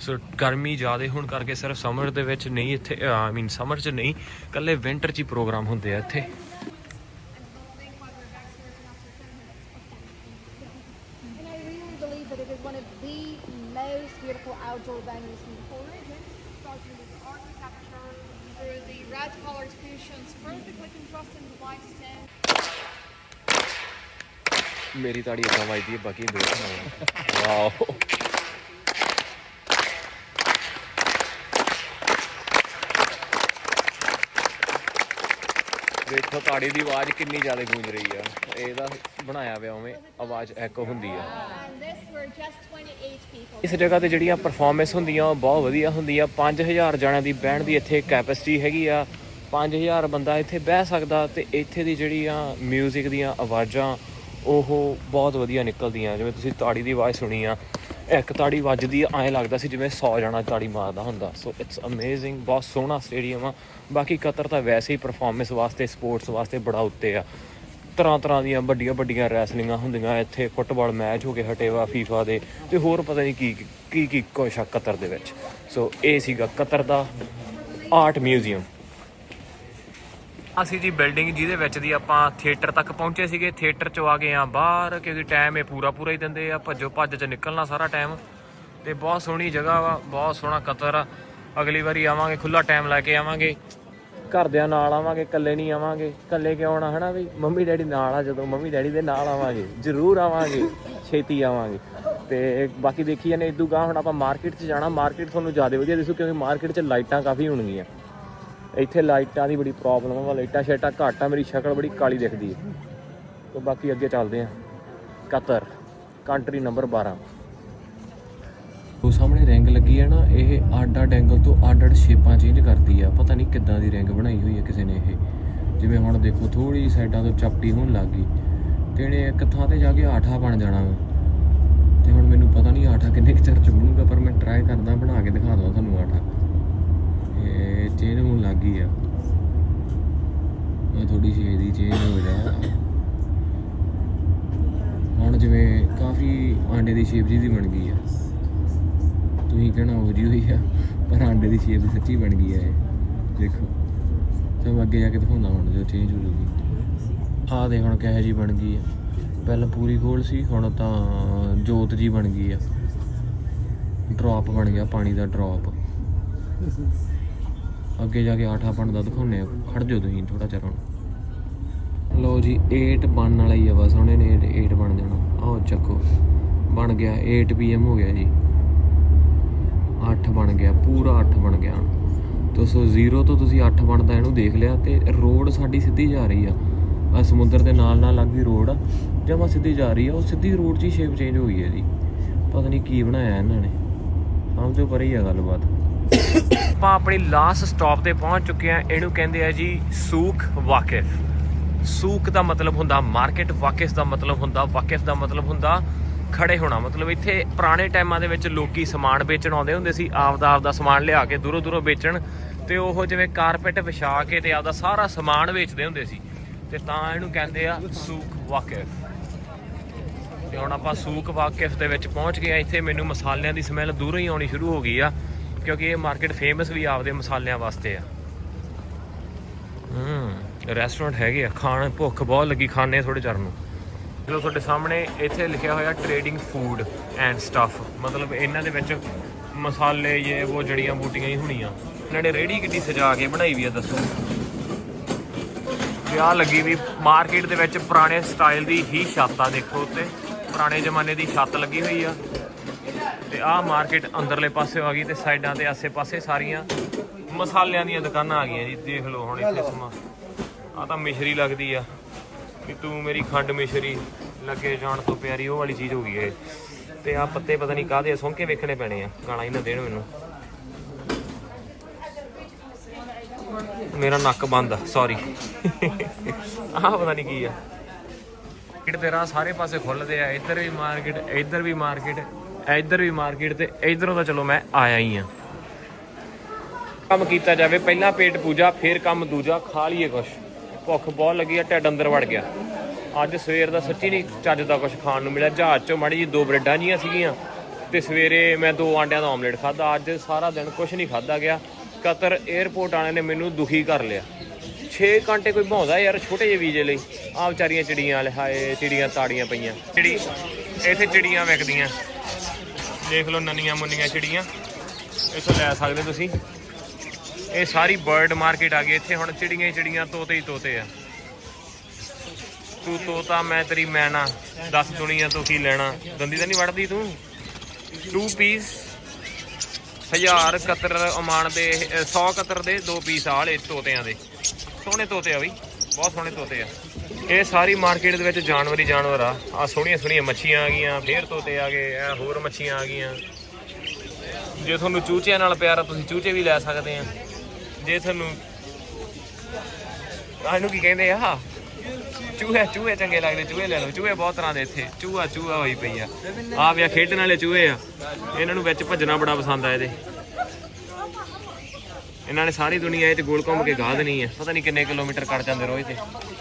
ਸੋ ਗਰਮੀ ਜ਼ਿਆਦਾ ਹੋਣ ਕਰਕੇ ਸਿਰਫ ਸਮਰ ਦੇ ਵਿੱਚ ਨਹੀਂ ਇੱਥੇ ਆਈ ਮੀਨ ਸਮਰ 'ਚ ਨਹੀਂ ਕੱਲੇ ਵਿੰਟਰ 'ਚ ਹੀ ਪ੍ਰੋਗਰਾਮ ਹੁੰਦੇ ਆ ਇੱਥੇ। ਤਾੜੀ ਇਦਾਂ ਵੱਜਦੀ ਹੈ ਬਾਕੀ ਦੇਖ ਨਾ ਵਾਓ। ਦੇਖੋ, ਤਾੜੀ ਦੀ ਆਵਾਜ਼ ਕਿੰਨੀ ਜ਼ਿਆਦਾ ਗੂੰਜ ਰਹੀ ਆ। ਇਹਦਾ ਬਣਾਇਆ ਪਿਆ ਉਵੇਂ ਆਵਾਜ਼ ਐਕੋ ਹੁੰਦੀ ਆ। ਇਸ ਜਗ੍ਹਾ ਤੇ ਜਿਹੜੀਆਂ ਪਰਫਾਰਮੈਂਸ ਹੁੰਦੀਆਂ, ਉਹ ਬਹੁਤ ਵਧੀਆ ਹੁੰਦੀ ਹੁੰਦੀਆਂ 5000 ਜਣਿਆਂ ਦੀ ਬੈਂਡ ਦੀ ਇੱਥੇ ਕੈਪੈਸਿਟੀ ਹੈਗੀ ਆ। 5000 ਬੰਦਾ ਇੱਥੇ ਬਹਿ ਸਕਦਾ ਤੇ ਇੱਥੇ ਦੀ ਜਿਹੜੀਆਂ 뮤직 ਦੀਆਂ ਆਵਾਜ਼ਾਂ ਉਹ ਬਹੁਤ ਵਧੀਆ ਨਿਕਲਦੀਆਂ, ਜਿਵੇਂ ਤੁਸੀਂ ਤਾੜੀ ਦੀ ਆਵਾਜ਼ ਸੁਣੀ ਆ, ਇੱਕ ਤਾੜੀ ਵੱਜਦੀ ਆ, ਐਂ ਲੱਗਦਾ ਸੀ ਜਿਵੇਂ 100 ਜਣਾ ਤਾੜੀ ਮਾਰਦਾ ਹੁੰਦਾ। ਸੋ ਇਟਸ ਅਮੇਜ਼ਿੰਗ ਬਹੁਤ ਸੋਹਣਾ ਸਟੇਡੀਅਮ ਆ। ਬਾਕੀ ਕਤਰ ਤਾਂ ਵੈਸੇ ਹੀ ਪਰਫਾਰਮੈਂਸ ਵਾਸਤੇ ਸਪੋਰਟਸ ਵਾਸਤੇ ਬੜਾ ਉੱਤੇ ਆ। ਤਰ੍ਹਾਂ ਤਰ੍ਹਾਂ ਦੀਆਂ ਵੱਡੀਆਂ ਵੱਡੀਆਂ ਰੈਸਲਿੰਗਾਂ ਹੁੰਦੀਆਂ, ਇੱਥੇ ਫੁੱਟਬਾਲ ਮੈਚ ਹੋ ਕੇ ਹਟੇ ਵਾ ਫੀਫਾ ਦੇ, ਤੇ ਹੋਰ ਪਤਾ ਨਹੀਂ ਕੀ ਕੀ ਕੀ ਕੁਛ ਆ ਕਤਰ ਦੇ ਵਿੱਚ। ਸੋ ਇਹ ਸੀਗਾ ਕਤਰ ਦਾ ਆਰਟ ਮਿਊਜ਼ੀਅਮ ਅਸੀਂ ਜੀ ਬਿਲਡਿੰਗ ਜਿਹਦੇ ਵਿੱਚ ਦੀ ਆਪਾਂ ਥੀਏਟਰ ਤੱਕ ਪਹੁੰਚੇ ਸੀਗੇ, ਥੀਏਟਰ ਚੋਂ ਆ ਗਏ ਆ ਬਾਹਰ, ਕਿਉਂਕਿ ਟਾਈਮ ਇਹ ਪੂਰਾ ਪੂਰਾ ਹੀ ਦਿੰਦੇ ਆ, ਭੱਜੋ ਭੱਜ ਚ ਨਿਕਲਣਾ ਸਾਰਾ ਟਾਈਮ ਤੇ ਬਹੁਤ ਸੋਹਣੀ ਜਗ੍ਹਾ ਵਾ, ਬਹੁਤ ਸੋਹਣਾ ਕਤਰ ਆ। ਅਗਲੀ ਵਾਰੀ ਆਵਾਂਗੇ ਖੁੱਲਾ ਟਾਈਮ ਲੈ ਕੇ ਆਵਾਂਗੇ। ਘਰਦਿਆਂ ਨਾਲ ਆਵਾਂਗੇ, ਇਕੱਲੇ ਨਹੀਂ ਆਵਾਂਗੇ। ਇਕੱਲੇ ਕਿਉਂ ਆਉਣਾ, ਹਨਾ ਵੀ? ਮੰਮੀ ਡੈਡੀ ਨਾਲ ਆ ਜਦੋਂ, ਮੰਮੀ ਡੈਡੀ ਦੇ ਨਾਲ ਆਵਾਂਗੇ, ਜ਼ਰੂਰ ਆਵਾਂਗੇ, ਛੇਤੀ ਆਵਾਂਗੇ। ਤੇ ਬਾਕੀ ਦੇਖੀ ਜਾਂਦੇ ਇਦੂ ਗਾਂ ਹੁਣ ਆਪਾਂ ਮਾਰਕੀਟ 'ਚ ਜਾਣਾ ਮਾਰਕੀਟ ਤੁਹਾਨੂੰ ਜ਼ਿਆਦਾ ਵਧੀਆ ਦਿਸੂ, ਕਿਉਂਕਿ ਮਾਰਕੀਟ 'ਚ ਲਾਈਟਾਂ ਕਾਫੀ ਹੋਣਗੀਆਂ। ਇੱਥੇ ਲਾਈਟਾਂ ਦੀ ਬੜੀ ਪ੍ਰੋਬਲਮ ਆ, ਲਾਈਟਾਂ ਸ਼ੇਟਾਂ ਘੱਟ ਆ, ਮੇਰੀ ਸ਼ਕਲ ਬੜੀ ਕਾਲੀ ਦਿਖਦੀ ਹੈ ਤੇ ਬਾਕੀ ਅੱਗੇ ਚੱਲਦੇ ਆ। ਕਤਰ ਕੰਟਰੀ ਨੰਬਰ 12 ਉਹ ਸਾਹਮਣੇ ਰਿੰਗ ਲੱਗੀ ਹੈ ਨਾ, ਇਹ ਅੱਡ ਅੱਡ ਐਂਗਲ ਤੋਂ ਅੱਡ ਅੱਡ ਸ਼ੇਪਾਂ ਚੇਂਜ ਕਰਦੀ ਆ। ਪਤਾ ਨਹੀਂ ਕਿੱਦਾਂ ਦੀ ਰਿੰਗ ਬਣਾਈ ਹੋਈ ਹੈ ਕਿਸੇ ਨੇ ਇਹ। ਜਿਵੇਂ ਹੁਣ ਦੇਖੋ ਥੋੜੀ ਸਾਈਡਾਂ ਤੋਂ ਚਪਟੀ ਹੋਣ ਲੱਗ ਗਈ। ਤੇ ਇਹਨੇ ਇੱਕ ਥਾਂ ਤੇ ਜਾ ਕੇ ਆਠਾ ਬਣ ਜਾਣਾ ਵਾ। ਤੇ ਹੁਣ ਮੈਨੂੰ ਪਤਾ ਨਹੀਂ ਆਠਾ ਕਿੰਨੇ ਕੁ ਚਿਰ ਚ ਬਣੂਗਾ, ਪਰ ਮੈਂ ਟਰਾਈ ਕਰਦਾ, ਬਣਾ ਕੇ ਦਿਖਾ ਦਵਾਂ ਤੁਹਾਨੂੰ ਆਠਾ। ਇਹ ਚੇਂਜ ਹੋਣ ਲੱਗ ਗਈ ਆ। ਇਹ ਥੋੜੀ ਜਿਹੀ ਇਹਦੀ ਚੇਂਜ ਹੋ ਜਾ। ਹੁਣ ਜਿਵੇਂ ਕਾਫੀ ਆਂਡੇ ਦੀ ਸ਼ੇਪ ਜੀ ਦੀ ਬਣ ਗਈ ਆ। ਤੁਸੀਂ ਕਹਿਣਾ ਹੋ ਜੀ ਹੋਈ ਆ, ਪਰ ਆਂਡੇ ਦੀ ਸ਼ੇਪ ਸੱਚੀ ਬਣ ਗਈ ਆ ਇਹ। ਦੇਖੋ। ਤੇ ਅੱਗੇ ਜਾ ਕੇ ਦਿਖਾਉਂਦਾ ਹੁਣ ਜੋ ਚੇਂਜ ਹੋ ਜੂਗੀ ਆਹ ਦੇ ਹੁਣ ਕਿਹੋ ਜੀ ਬਣ ਗਈ ਆ। ਪਹਿਲਾਂ ਪੂਰੀ ਗੋਲ ਸੀ, ਹੁਣ ਤਾਂ ਜੋਤ ਜੀ ਬਣ ਗਈ ਆ। ਡ੍ਰੌਪ ਬਣ ਗਿਆ, ਪਾਣੀ ਦਾ ਡ੍ਰੌਪ ਅੱਗੇ ਜਾ ਕੇ ਆਠਾ ਬਣਦਾ ਦਿਖਾਉਨੇ ਆ। ਖੜ ਜਾਓ ਤੁਸੀਂ ਥੋੜਾ ਚਿਰ ਹੁਣ। ਲਓ ਜੀ 8 ਬਣਨ ਵਾਲਾ ਹੀ ਆ ਬਸ, ਹੁਣ ਇਹਨੇ 8 ਬਣ ਜਾਣਾ। ਆਹ ਚੱਕੋ। ਬਣ ਗਿਆ 8 pm ਹੋ ਗਿਆ ਜੀ। 8 ਬਣ ਗਿਆ, ਪੂਰਾ 8 ਬਣ ਗਿਆ ਹੁਣ। ਤੋ ਸੋ 0 ਤੋਂ ਤੁਸੀਂ 8 ਬਣਦਾ ਇਹਨੂੰ ਦੇਖ ਲਿਆ ਤੇ ਰੋਡ ਸਾਡੀ ਸਿੱਧੀ ਜਾ ਰਹੀ ਆ। ਆ ਸਮੁੰਦਰ ਦੇ ਨਾਲ ਨਾਲ ਲੱਗਦੀ ਰੋਡ ਆ। ਜਮਾ ਸਿੱਧੀ ਜਾ ਰਹੀ ਆ। ਉਹ ਸਿੱਧੀ ਰੋਡ 'ਚ ਹੀ ਸ਼ੇਪ ਚੇਂਜ ਹੋ ਗਈ ਹੈ ਜੀ। ਪਤਾ ਨਹੀਂ ਕੀ ਬਣਾਇਆ ਇਹਨਾਂ ਨੇ। ਸਮਝੋ ਪਰ ਹੀ ਆ ਗੱਲਬਾਤ। ਆਪਾਂ ਆਪਣੀ ਲਾਸਟ ਸਟਾਪ ਤੇ ਪਹੁੰਚ ਚੁੱਕੇ ਆ ਇਹਨੂੰ ਕਹਿੰਦੇ ਆ ਜੀ ਸੂਖ ਵਾਕਿਫ। ਸੂਕ ਦਾ ਮਤਲਬ ਹੁੰਦਾ ਮਾਰਕੀਟ ਵਾਕਿਫ ਦਾ ਮਤਲਬ ਹੁੰਦਾ, ਵਾਕਿਫ ਦਾ ਮਤਲਬ ਹੁੰਦਾ ਖੜੇ ਹੋਣਾ। ਮਤਲਬ ਇੱਥੇ ਪੁਰਾਣੇ ਟਾਈਮਾਂ ਦੇ ਵਿੱਚ ਲੋਕੀ ਸਮਾਨ ਵੇਚਣ ਆਉਂਦੇ ਹੁੰਦੇ ਸੀ, ਆਪਦਾ ਆਪਦਾ ਸਮਾਨ ਲਿਆ ਕੇ ਦੂਰੋਂ ਦੂਰੋਂ ਵੇਚਣ ਤੇ ਉਹ ਜਿਵੇਂ ਕਾਰਪੈਟ ਵਿਛਾ ਕੇ ਤੇ ਆਪਦਾ ਸਾਰਾ ਸਮਾਨ ਵੇਚਦੇ ਹੁੰਦੇ ਸੀ। ਤੇ ਤਾਂ ਇਹਨੂੰ ਕਹਿੰਦੇ ਆ ਸੂਕ ਵਾਕਿਫ। ਤੇ ਹੁਣ ਆਪਾਂ ਸੂਕ ਵਾਕਿਫ ਦੇ ਵਿੱਚ ਪਹੁੰਚ ਗਏ ਆ ਇੱਥੇ ਮੈਨੂੰ ਮਸਾਲਿਆਂ ਦੀ ਸਮੈਲ ਦੂਰੋਂ ਹੀ ਆਉਣੀ ਸ਼ੁਰੂ ਹੋ ਗਈ ਆ। ਕਿਉਂਕਿ ਇਹ ਮਾਰਕੀਟ ਫੇਮਸ ਵੀ ਆਪਦੇ ਮਸਾਲਿਆਂ ਵਾਸਤੇ ਆ। ਹੂੰ ਰੈਸਟੋਰੈਂਟ ਹੈਗੇ ਆ, ਖਾਣ ਭੁੱਖ ਬਹੁਤ ਲੱਗੀ ਖਾਣੇ ਥੋੜੇ ਚਿਰ ਨੂੰ। ਚਲੋ ਤੁਹਾਡੇ ਸਾਹਮਣੇ ਇੱਥੇ ਲਿਖਿਆ ਹੋਇਆ ਟ੍ਰੇਡਿੰਗ ਫੂਡ ਐਂਡ ਸਟਫ ਮਤਲਬ ਇਹਨਾਂ ਦੇ ਵਿੱਚ ਮਸਾਲੇ ਇਹ ਉਹ ਜੜੀਆਂ ਬੂਟੀਆਂ ਹੀ ਹੋਣੀਆਂ। ਇਹਨਾਂ ਨੇ ਰੇੜੀ ਕਿੱਡੀ ਸਜਾ ਕੇ ਬਣਾਈ ਵੀ ਆ, ਦੱਸੋ। ਵਿਆਹ ਲੱਗੀ ਵੀ ਮਾਰਕੀਟ ਦੇ ਵਿੱਚ ਪੁਰਾਣੇ ਸਟਾਈਲ ਦੀ ਹੀ ਛੱਤ ਆ, ਦੇਖੋ ਉੱਤੇ। ਪੁਰਾਣੇ ਜ਼ਮਾਨੇ ਦੀ ਛੱਤ ਲੱਗੀ ਹੋਈ ਆ। ਤੇ ਆਹ ਮਾਰਕੀਟ ਅੰਦਰਲੇ ਪਾਸੇ ਆ ਗਈ ਤੇ ਸਾਈਡਾਂ ਤੇ ਆਸੇ-ਪਾਸੇ ਸਾਰੀਆਂ ਮਸਾਲਿਆਂ ਦੀਆਂ ਦੁਕਾਨਾਂ ਆ ਗਈਆਂ ਜੀ ਦੇਖ ਲਓ ਹੁਣ ਇੱਥੇ ਸਮਾਂ। ਆ ਤਾਂ ਮਿਸ਼ਰੀ ਲੱਗਦੀ ਆ। ਵੀ ਤੂੰ ਮੇਰੀ ਖੰਡ ਮਿਸ਼ਰੀ ਲੱਗੇ ਜਾਣ ਤੋਂ ਪਿਆਰੀ ਉਹ ਵਾਲੀ ਚੀਜ਼ ਹੋ ਗਈ ਇਹ। ਤੇ ਆ ਪੱਤੇ ਪਤਾ ਨਹੀਂ ਕਾਹਦੇ ਆ ਸੌਂਕੇ ਵੇਖਣੇ ਪੈਣੇ ਆ। ਗਾਣਾ ਹੀ ਨਾ ਦੇਣ ਮੈਨੂੰ। ਮੇਰਾ ਨੱਕ ਬੰਦ ਆ ਸੌਰੀ ਆਹ ਪਤਾ ਨਹੀਂ ਕੀ ਆ। ਮਾਰਕੀਟ ਤੇ ਰਾਹ ਸਾਰੇ ਪਾਸੇ ਖੁੱਲਦੇ ਆ ਇੱਧਰ ਵੀ ਮਾਰਕੀਟ ਇੱਧਰ ਵੀ ਮਾਰਕੀਟ। ਇੱਧਰ ਵੀ ਮਾਰਕੀਟ ਤੇ ਇੱਧਰੋਂ ਤਾਂ ਚਲੋ ਮੈਂ ਆਇਆ ਹੀ ਆ ਕੰਮ ਕੀਤਾ ਜਾਵੇ, ਪਹਿਲਾਂ ਪੇਟ ਪੂਜਾ, ਫਿਰ ਕੰਮ ਦੂਜਾ, ਖਾ ਲਈਏ ਕੁਛ। ਭੁੱਖ ਬਹੁਤ ਲੱਗੀ ਆ, ਢਿੱਡ ਅੰਦਰ ਵੜ ਗਿਆ। ਅੱਜ ਸਵੇਰ ਦਾ ਸੱਚੀ ਨਹੀਂ ਚੱਜ ਦਾ ਕੁਛ ਖਾਣ ਨੂੰ ਮਿਲਿਆ। ਜਹਾਜ਼ ਚੋਂ ਮਾੜੀ ਜੀ ਦੋ ਬ੍ਰੈਡਾਂ ਜੀਆਂ ਸੀਗੀਆਂ ਤੇ ਸਵੇਰੇ ਮੈਂ ਦੋ ਆਂਡਿਆਂ ਦਾ ਆਮਲੇਟ ਖਾਦਾ ਅੱਜ ਸਾਰਾ ਦਿਨ ਕੁਝ ਨਹੀਂ ਖਾਦਾ ਗਿਆ। ਕਤਰ 에ਅਰਪੋਰਟ ਵਾਲਿਆਂ ਨੇ ਮੈਨੂੰ ਦੁਖੀ ਕਰ ਲਿਆ। 6 ਘੰਟੇ ਕੋਈ ਭੌਂਦਾ ਯਾਰ, ਛੋਟੇ ਜਿਹੇ ਵੀਜ਼ੇ ਲਈ। ਆ ਵਿਚਾਰੀਆਂ ਚਿੜੀਆਂ ਵਾਲੇ, ਹਾਏ, ਚਿੜੀਆਂ ਤਾੜੀਆਂ ਪਈਆਂ। ਚਿੜੀ ਇੱਥੇ ਚਿੜੀਆਂ ਵਿਕਦੀਆਂ ਦੇਖ ਲਓ ਨੰਨੀਆਂ ਮੁੰਨੀਆਂ ਚਿੜੀਆਂ। ਇੱਥੋਂ ਲੈ ਸਕਦੇ ਤੁਸੀਂ। ਇਹ ਸਾਰੀ ਬਰਡ ਮਾਰਕੀਟ ਆ ਗਈ। ਇੱਥੇ ਹੁਣ ਚਿੜੀਆਂ ਹੀ ਚਿੜੀਆਂ, ਤੋਤੇ ਹੀ ਤੋਤੇ ਆ। ਤੂੰ ਤੋਤਾ, ਮੈਂ ਤੇਰੀ ਮੈਨਾ ਦੱਸ ਦੁਨੀਆ ਤੋਂ ਕੀ ਲੈਣਾ। ਦੰਦੀ ਤਾਂ ਨਹੀਂ ਵੜਦੀ ਤੂੰ? 2 ਪੀਸ ਹਜ਼ਾਰ ਕਤਰ ਅਮਾਨ ਦੇ 100 ਕਤਰ ਦੇ 2 ਪੀਸ ਆਲੇ ਤੋਤਿਆਂ ਦੇ। ਸੋਹਣੇ ਤੋਤੇ ਆ ਬਈ। ਬਹੁਤ ਸੋਹਣੇ ਤੋਤੇ ਆ। ਇਹ ਸਾਰੀ ਮਾਰਕੀਟ ਦੇ ਵਿੱਚ ਜਾਨਵਰ ਹੀ ਜਾਨਵਰ ਆ। ਆ ਸੋਹਣੀਆਂ ਸੋਹਣੀਆਂ ਮੱਛੀਆਂ ਆ ਗਈਆਂ, ਫੇਰ ਤੋਤੇ ਆ ਗਏ ਇਹ ਹੋਰ ਮੱਛੀਆਂ ਆ ਗਈਆਂ। ਜੇ ਤੁਹਾਨੂੰ ਚੂਚਿਆਂ ਨਾਲ ਪਿਆਰ ਆ, ਤੁਸੀਂ ਚੂਚੇ ਵੀ ਲੈ ਸਕਦੇ ਆ। ਜੇ ਤੁਹਾਨੂੰ ਆਹ ਇਹਨੂੰ ਕੀ ਕਹਿੰਦੇ ਆ? ਚੂਹੇ ਚੂਹੇ ਚੰਗੇ ਲੱਗਦੇ, ਚੂਹੇ ਲੈ ਲਓ। ਚੂਹੇ ਬਹੁਤ ਤਰ੍ਹਾਂ ਦੇ ਇੱਥੇ। ਚੂਹਾ ਚੂਹਾ ਹੋਈ ਪਈ ਆ। ਆ ਵਿਆ ਖੇਡਣ ਵਾਲੇ ਚੂਹੇ ਆ। ਇਹਨਾਂ ਨੂੰ ਵਿੱਚ ਭੱਜਣਾ ਬੜਾ ਪਸੰਦ ਆ ਇਹਦੇ। ਇਹਨਾਂ ਨੇ ਸਾਰੀ ਦੁਨੀਆ ਇਹ ਤੇ ਗੋਲ ਘੁੰਮ ਕੇ ਗਾਹ ਦੇਣੀ ਹੈ ਪਤਾ ਨਹੀਂ ਕਿੰਨੇ ਕਿਲੋਮੀਟਰ ਕੱਟ ਜਾਂਦੇ ਰੋਜ਼ ਤੇ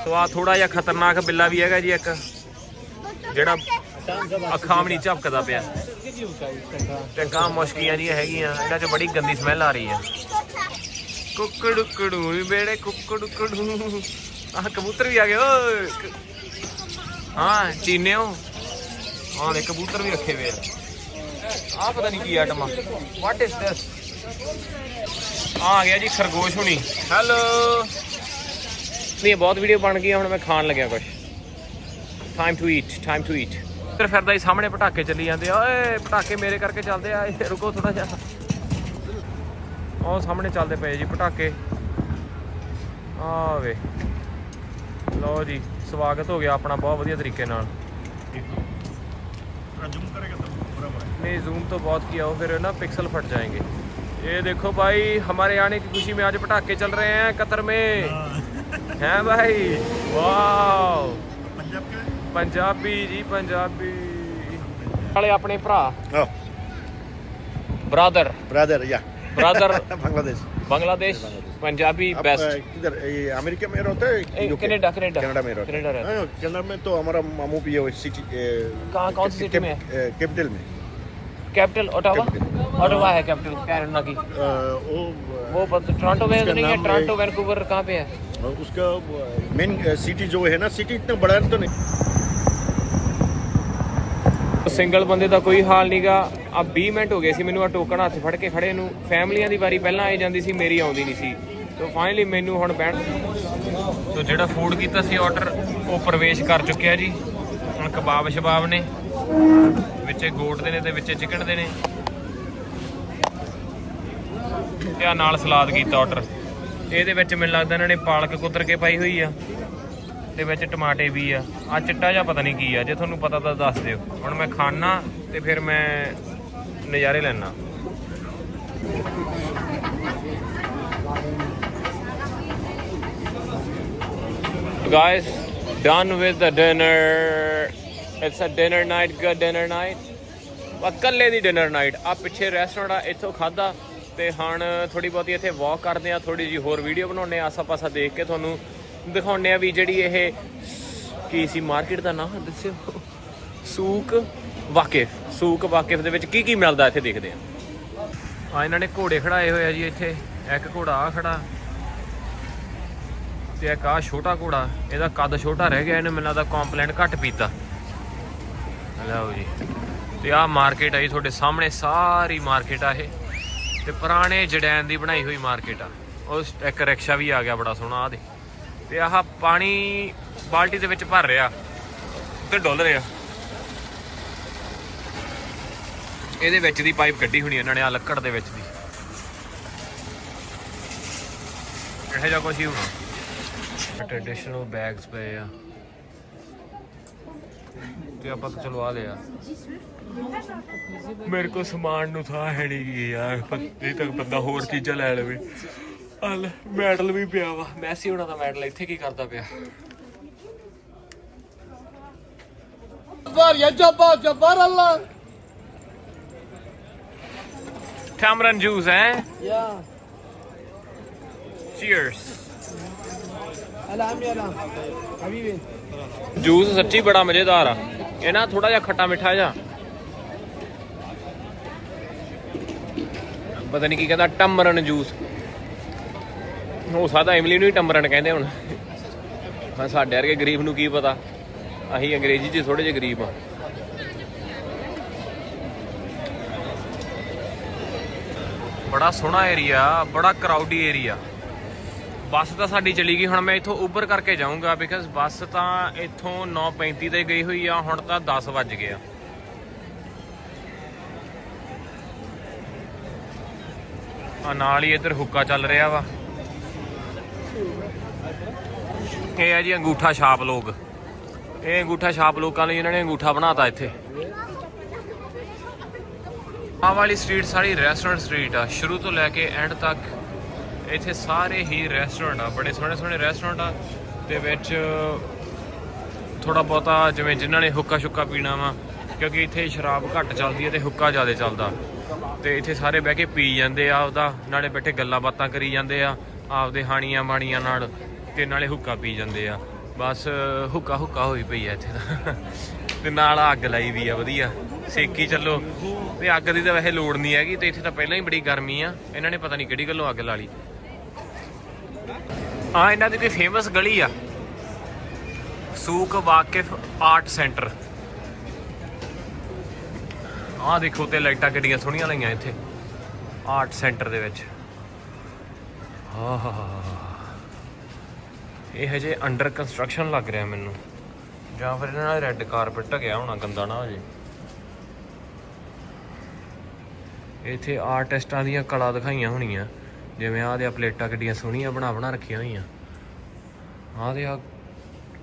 ਸੋ ਆ ਥੋੜਾ ਜਿਹਾ ਖਤਰਨਾਕ ਬਿੱਲਾ ਵੀ ਹੈਗਾ ਜੀ ਇੱਕ, ਜਿਹੜਾ ਅੱਖਾਂ ਵੀ ਨਹੀਂ ਝਪਕਦਾ ਪਿਆ। ਤੇ ਗਾਂ ਮੁਸ਼ਕੀਆਂ ਜੀ ਹੈਗੀਆਂ, ਇਹਨਾਂ 'ਚ ਬੜੀ ਗੰਦੀ ਸਮੈਲ ਆ ਰਹੀ ਆ। ਕੁੱਕੜੂ ਕੜੂ ਵੀ ਆਹ ਕਬੂਤਰ ਵੀ ਆ ਗਏ ਓਏ। ਹਾਂ ਚੀਨਿਓ ਆਹ ਦੇ ਕਬੂਤਰ ਵੀ ਰੱਖੇ ਹੋਏ ਆ। ਆਹ ਪਤਾ ਨਹੀਂ ਕੀ ਆਟਮ ਆ। ਵਾਟ ਇਜ਼ ਦਿਸ ਆ ਗਿਆ ਜੀ ਖਰਗੋਸ਼ ਹੁਣੀ। ਹੈਲੋ ਨਹੀਂ ਬਹੁਤ ਵੀਡੀਓ ਬਣ ਗਈ ਹੁਣ ਮੈਂ ਖਾਣ ਲੱਗਿਆ ਕੁਝ time to eat time to eat ਫਿਰ ਫਿਰਦਾ ਹੀ ਸਾਹਮਣੇ ਪਟਾਕੇ ਚੱਲੀ ਜਾਂਦੇ ਆ। ਓਏ ਪਟਾਕੇ ਮੇਰੇ ਕਰਕੇ ਚੱਲਦੇ ਆ। ਰੁਕੋ ਥੋੜਾ ਜਿਹਾ। ਉਹ ਸਾਹਮਣੇ ਚੱਲਦੇ ਪਏ ਜੀ ਪਟਾਕੇ। ਆਵੇ ਲਓ ਜੀ ਸਵਾਗਤ ਹੋ ਗਿਆ ਆਪਣਾ ਬਹੁਤ ਵਧੀਆ ਤਰੀਕੇ ਨਾਲ। ਜ਼ੂਮ ਕਰੇਗਾ ਤਾਂ ਪੂਰਾ ਨਹੀਂ ਜ਼ੂਮ ਤੋਂ ਬਹੁਤ ਕੀਆ ਉਹ ਫਿਰ ਨਾ ਪਿਕਸਲ ਫਟ ਜਾਏਗੇ। ये देखो भाई हमारे आने की खुशी में आज पटाखे चल रहे हैं कतर में हैं भाई वाह पंजाबी जी पंजाबी वाले अपने भरा
Oh,
brother
brother, yeah.
Brother
Bangladesh
Bangladesh Punjabi
आप
बेस्ट
अ, किधर ये अमेरिका में रहते हैं
ए,
UK?
Canada, Canada.
कनाडा में रहते
कनाडा रहते
हाँ, कनाडा में तो हमारा मामू भी है वो सिटी
कहाँ- कौन सी सिटी में है?
कैपिटल में
Capital Ottawa
Capital।
ओटावा है कैपिटल कैनेडा की
अ, वो
वो टोरंटो में तो
उसका
नहीं है
नाम
टोरंटो
है-
वैंकूवर कहाँ पे है
अ, उसका मेन सिटी जो है ना सिटी इतना बड़ा तो नहीं
ਸਿੰਗਲ ਬੰਦੇ ਦਾ ਕੋਈ ਹਾਲ ਨਹੀਂਗਾ ਆ 20 ਮਿੰਟ ਹੋ ਗਏ ਸੀ ਮੈਨੂੰ ਆ ਟੋਕਨ ਹੱਥ ਫੜ ਕੇ ਖੜੇ ਨੂੰ ਫੈਮਲੀਆਂ ਦੀ ਵਾਰੀ ਪਹਿਲਾਂ ਆਈ ਜਾਂਦੀ ਸੀ ਮੇਰੀ ਆਉਂਦੀ ਨਹੀਂ ਸੀ ਤੋ ਫਾਈਨਲੀ ਮੈਨੂੰ ਹੁਣ ਬੈਠ ਤੋ ਜਿਹੜਾ ਫੂਡ ਕੀਤਾ ਸੀ ਆਰਡਰ ਉਹ ਪ੍ਰਵੇਸ਼ ਕਰ ਚੁੱਕਿਆ ਜੀ ਹੁਣ ਕਬਾਬ ਸ਼ਬਾਬ ਨੇ ਵਿੱਚ ਗੋਟ ਦੇ ਨੇ ਤੇ ਵਿੱਚ ਚਿਕਨ ਦੇ ਨੇ। ਤੇ ਆ ਨਾਲ ਸਲਾਦ ਕੀਤਾ ਆਰਡਰ ਇਹਦੇ ਵਿੱਚ ਮੈਨੂੰ ਲੱਗਦਾ ਇਹਨਾਂ ਨੇ ਪਾਲਕ ਕੁਤਰ ਕੇ ਪਾਈ ਹੋਈ ਆ ਤੇ ਵਿੱਚ ਟਮਾਟੇ ਵੀ ਆ। ਆ ਚਿੱਟਾ ਜਿਹਾ ਪਤਾ ਨਹੀਂ ਕੀ ਆ, ਜੇ ਤੁਹਾਨੂੰ ਪਤਾ ਤਾਂ ਦੱਸ ਦਿਓ। ਹੁਣ ਮੈਂ ਖਾਣਾ ਤੇ ਫਿਰ ਮੈਂ ਨਜ਼ਾਰੇ ਲੈਣਾ। Guys, done with the dinner it's a dinner night, good dinner night. ਵਾ ਦੀ ਡਿਨਰ ਨਾਈਟ ਆ ਪਿੱਛੇ ਰੈਸਟੋਰੈਂਟ ਆ, ਇੱਥੋਂ ਖਾਦਾ ਤੇ ਹੁਣ ਥੋੜੀ ਬਹੁਤੀ ਇੱਥੇ ਵਾਕ ਕਰਦੇ ਆ ਥੋੜੀ ਜੀ ਹੋਰ ਵੀਡੀਓ ਬਣਾਉਣੇ ਆ ਆਸਾ ਪਾਸਾ ਦੇਖ ਕੇ ਤੁਹਾਨੂੰ ਦਿਖਾਉਣੇ ਆ ਵੀ ਜਿਹੜੀ ਇਹ ਕੀ ਸੀ ਮਾਰਕੀਟ ਦਾ ਨਾਮ ਦੱਸਿਓ? ਸੂਕ ਵਾਕਿਫ। ਸੂਕ ਵਾਕਿਫ ਦੇ ਵਿੱਚ ਕੀ ਕੀ ਮਿਲਦਾ ਇੱਥੇ ਦੇਖਦੇ ਆ। ਆ ਇਹਨਾਂ ਨੇ ਘੋੜੇ ਖੜਾਏ ਹੋਏ ਆ ਜੀ ਇੱਥੇ। ਇੱਕ ਘੋੜਾ ਆ ਖੜਾ। ਤੇ ਇੱਕ ਆ ਛੋਟਾ ਘੋੜਾ। ਇਹਦਾ ਕੱਦ ਛੋਟਾ ਰਹਿ ਗਿਆ, ਇਹਨੇ ਮੈਨੂੰ ਲੱਗਦਾ ਕੰਪਲੇਂਟ ਘੱਟ ਪੀਤਾ। ਲਓ ਜੀ। ਤੇ ਆ ਮਾਰਕੀਟ ਆਈ ਤੁਹਾਡੇ ਸਾਹਮਣੇ ਸਾਰੀ ਮਾਰਕੀਟ ਆ ਇਹ। ਤੇ ਪੁਰਾਣੇ ਜੜੈਨ ਦੀ ਬਣਾਈ ਹੋਈ ਮਾਰਕੀਟ ਆ। ਉਸ ਇੱਕ ਰਿਕਸ਼ਾ ਵੀ ਆ ਗਿਆ, ਬੜਾ ਸੋਹਣਾ ਆ ਦੇ। ਤੇ ਆਹ ਪਾਣੀ ਬਾਲਟੀ ਦੇ ਵਿੱਚ ਭਰ ਰਿਹਾ ਤੇ ਡੁੱਲ ਰਿਹਾ। ਇਹਦੇ ਵਿੱਚ ਦੀ ਪਾਈਪ ਕੱਢੀ ਹੋਣੀ ਇਹਨਾਂ ਨੇ ਆ ਲੱਕੜ ਦੇ ਵਿੱਚ ਦੀ। ਇਹੋ ਜਿਹਾ ਕੁਝ ਹੀ ਹੋਣਾ। ਟ੍ਰੈਡੀਸ਼ਨਲ ਬੈਗਸ ਪਏ ਆ। ਤੇ ਆਪਾਂ ਤਾਂ ਚਲਵਾ ਲਿਆ। ਮੇਰੇ ਕੋਲ ਸਮਾਨ ਨੂੰ ਥਾਂ ਹੈ ਨਹੀਂ ਗੀ ਯਾਰ ਪੱਤੀ ਤੱਕ ਬੰਦਾ ਹੋਰ ਚੀਜ਼ਾਂ ਲੈ ਲਵੇ। ਹਲ ਮੈਡਲ ਵੀ ਪਿਆ ਵਾ। ਮੈਸੀ ਹੋਣਾ ਦਾ ਮੈਡਲ ਇੱਥੇ ਕੀ ਕਰਦਾ ਪਿਆ?
ਜੱਬਾਰ ਯਾ ਜੱਬਾ ਜੱਬਾਰ ਅੱਲਾ।
ਕੈਮਰਨ ਜੂਸ ਹੈ?
ਯਾ।
ਚੀਅਰਸ
ਅਲਾਮ ਯਾ ਅਲਾਮ ਹਬੀਬੀ।
ਜੂਸ ਸੱਚੀ ਬੜਾ ਮਜ਼ੇਦਾਰ ਆ। ਇਹ ਨਾ ਥੋੜਾ ਜਿਹਾ ਖੱਟਾ ਮਿੱਠਾ ਜਿਹਾ। ਪਤਾ ਨਹੀਂ ਕੀ ਕਹਿੰਦਾ, ਟਮਰਨ ਜੂਸ। ਉਹ ਸਾਦਾ ਇਮਲੀ ਨੂੰ ਹੀ ਟਮਰਨ ਕਹਿੰਦੇ ਹੁਣ। ਹਾਂ, ਸਾਡੇ ਵਰਗੇ ਗਰੀਬ ਨੂੰ ਕੀ ਪਤਾ? ਅਸੀਂ ਅੰਗਰੇਜ਼ੀ 'ਚ ਥੋੜੇ ਜਿਹੇ ਗਰੀਬ ਆ। ਬੜਾ ਸੋਹਣਾ ਏਰੀਆ ਬੜਾ ਕਰਾਊਡੀ ਏਰੀਆ ਬੱਸ ਤਾਂ ਸਾਡੀ ਚਲੀ ਗਈ, ਹੁਣ ਮੈਂ ਇੱਥੋਂ ਉਬਰ ਕਰਕੇ ਜਾਊਂਗਾ ਬਿਕਾਜ਼ ਬੱਸ ਤਾਂ ਇੱਥੋਂ 9:35 ਤੇ ਗਈ ਹੋਈ ਆ, ਹੁਣ ਤਾਂ 10 ਵੱਜ ਗਏ ਆ। ਆ ਨਾਲ ਹੀ ਇੱਧਰ ਹੁੱਕਾ ਚੱਲ ਰਿਹਾ ਵਾ। ਇਹ ਆ ਜੀ ਅੰਗੂਠਾ ਛਾਪ ਲੋਕ। ਇਹ ਅੰਗੂਠਾ ਛਾਪ ਲੋਕਾਂ ਲਈ ਇਹਨਾਂ ਨੇ ਅੰਗੂਠਾ ਬਣਾਤਾ ਇੱਥੇ। ਆਹ ਵਾਲੀ ਸਟਰੀਟ ਸਾਰੀ ਰੈਸਟੋਰੈਂਟ ਸਟਰੀਟ ਆ, ਸ਼ੁਰੂ ਤੋਂ ਲੈ ਕੇ ਐਂਡ ਤੱਕ। ਇੱਥੇ ਸਾਰੇ ਹੀ ਰੈਸਟੋਰੈਂਟ ਆ, ਬੜੇ ਸੋਹਣੇ ਸੋਹਣੇ ਰੈਸਟੋਰੈਂਟ ਆ, ਤੇ ਵਿੱਚ ਥੋੜਾ ਬਹੁਤਾ ਜਿਵੇਂ ਜਿਨ੍ਹਾਂ ਨੇ ਹੁੱਕਾ ਸ਼ੁੱਕਾ ਪੀਣਾ ਵਾ, ਕਿਉਂਕਿ ਇੱਥੇ ਸ਼ਰਾਬ ਘੱਟ ਚੱਲਦੀ ਹੈ ਤੇ ਹੁੱਕਾ ਜ਼ਿਆਦਾ ਚੱਲਦਾ। ਤੇ ਇੱਥੇ ਸਾਰੇ ਬਹਿ ਕੇ ਪੀ ਜਾਂਦੇ ਆ ਆਪਦਾ, ਨਾਲੇ ਬੈਠੇ ਗੱਲਾਂ ਬਾਤਾਂ ਕਰੀ ਜਾਂਦੇ ਆ, ਆਪਦੇ ਹਾਣੀਆਂ ਬਾਣੀਆਂ ਨਾਲ, ਤੇ ਨਾਲੇ ਹੁੱਕਾ ਪੀ ਜਾਂਦੇ ਆ। ਬਸ ਹੁੱਕਾ ਹੁੱਕਾ ਹੋਈ ਪਈ ਆ ਇੱਥੇ ਤਾਂ। ਤੇ ਨਾਲ ਅੱਗ ਲਾਈ ਵੀ ਆ, ਵਧੀਆ। ਸੇਕੀ ਚੱਲੋ। ਤੇ ਅੱਗ ਦੀ ਤਾਂ ਵੈਸੇ ਲੋੜ ਨਹੀਂ ਹੈਗੀ, ਤੇ ਇੱਥੇ ਤਾਂ ਪਹਿਲਾਂ ਹੀ ਬੜੀ ਗਰਮੀ ਆ, ਇਹਨਾਂ ਨੇ ਪਤਾ ਨਹੀਂ ਕਿਹੜੀ ਗੱਲੋਂ ਅੱਗ ਲਾ ਲਈ। ਆ ਇਹਨਾਂ ਦੀ ਕੋਈ ਫੇਮਸ ਗਲੀ ਆ। Souq Waqif art centre. ਆਹ ਦੇਖੋ ਤੇ ਲਾਈਟਾਂ ਕਿੱਡੀਆਂ ਸੋਹਣੀਆਂ ਲਾਈਆਂ ਇੱਥੇ, ਆਰਟ ਸੈਂਟਰ ਦੇ ਵਿੱਚ। ਆਹ ਇਹ ਹਜੇ ਅੰਡਰ ਕੰਸਟਰਕਸ਼ਨ ਲੱਗ ਰਿਹਾ ਮੈਨੂੰ। ਜਾਂ ਫਿਰ ਇਹਨਾਂ ਨਾਲ ਰੈੱਡ ਕਾਰਪੇਟ ਢਕਿਆ ਹੋਣਾ, ਗੰਦਾ ਨਾ ਹੋ ਜੇ। ਇੱਥੇ ਆਰਟਿਸਟਾਂ ਦੀਆਂ ਕਲਾ ਦਿਖਾਈਆਂ ਹੋਣੀਆਂ। ਜਿਵੇਂ ਆਹ ਦੇ ਪਲੇਟਾਂ ਕਿੱਡੀਆਂ ਸੋਹਣੀਆਂ ਬਣਾ ਬਣਾ ਰੱਖੀਆਂ ਹੋਈਆਂ। ਆਹ ਦੇ ਆ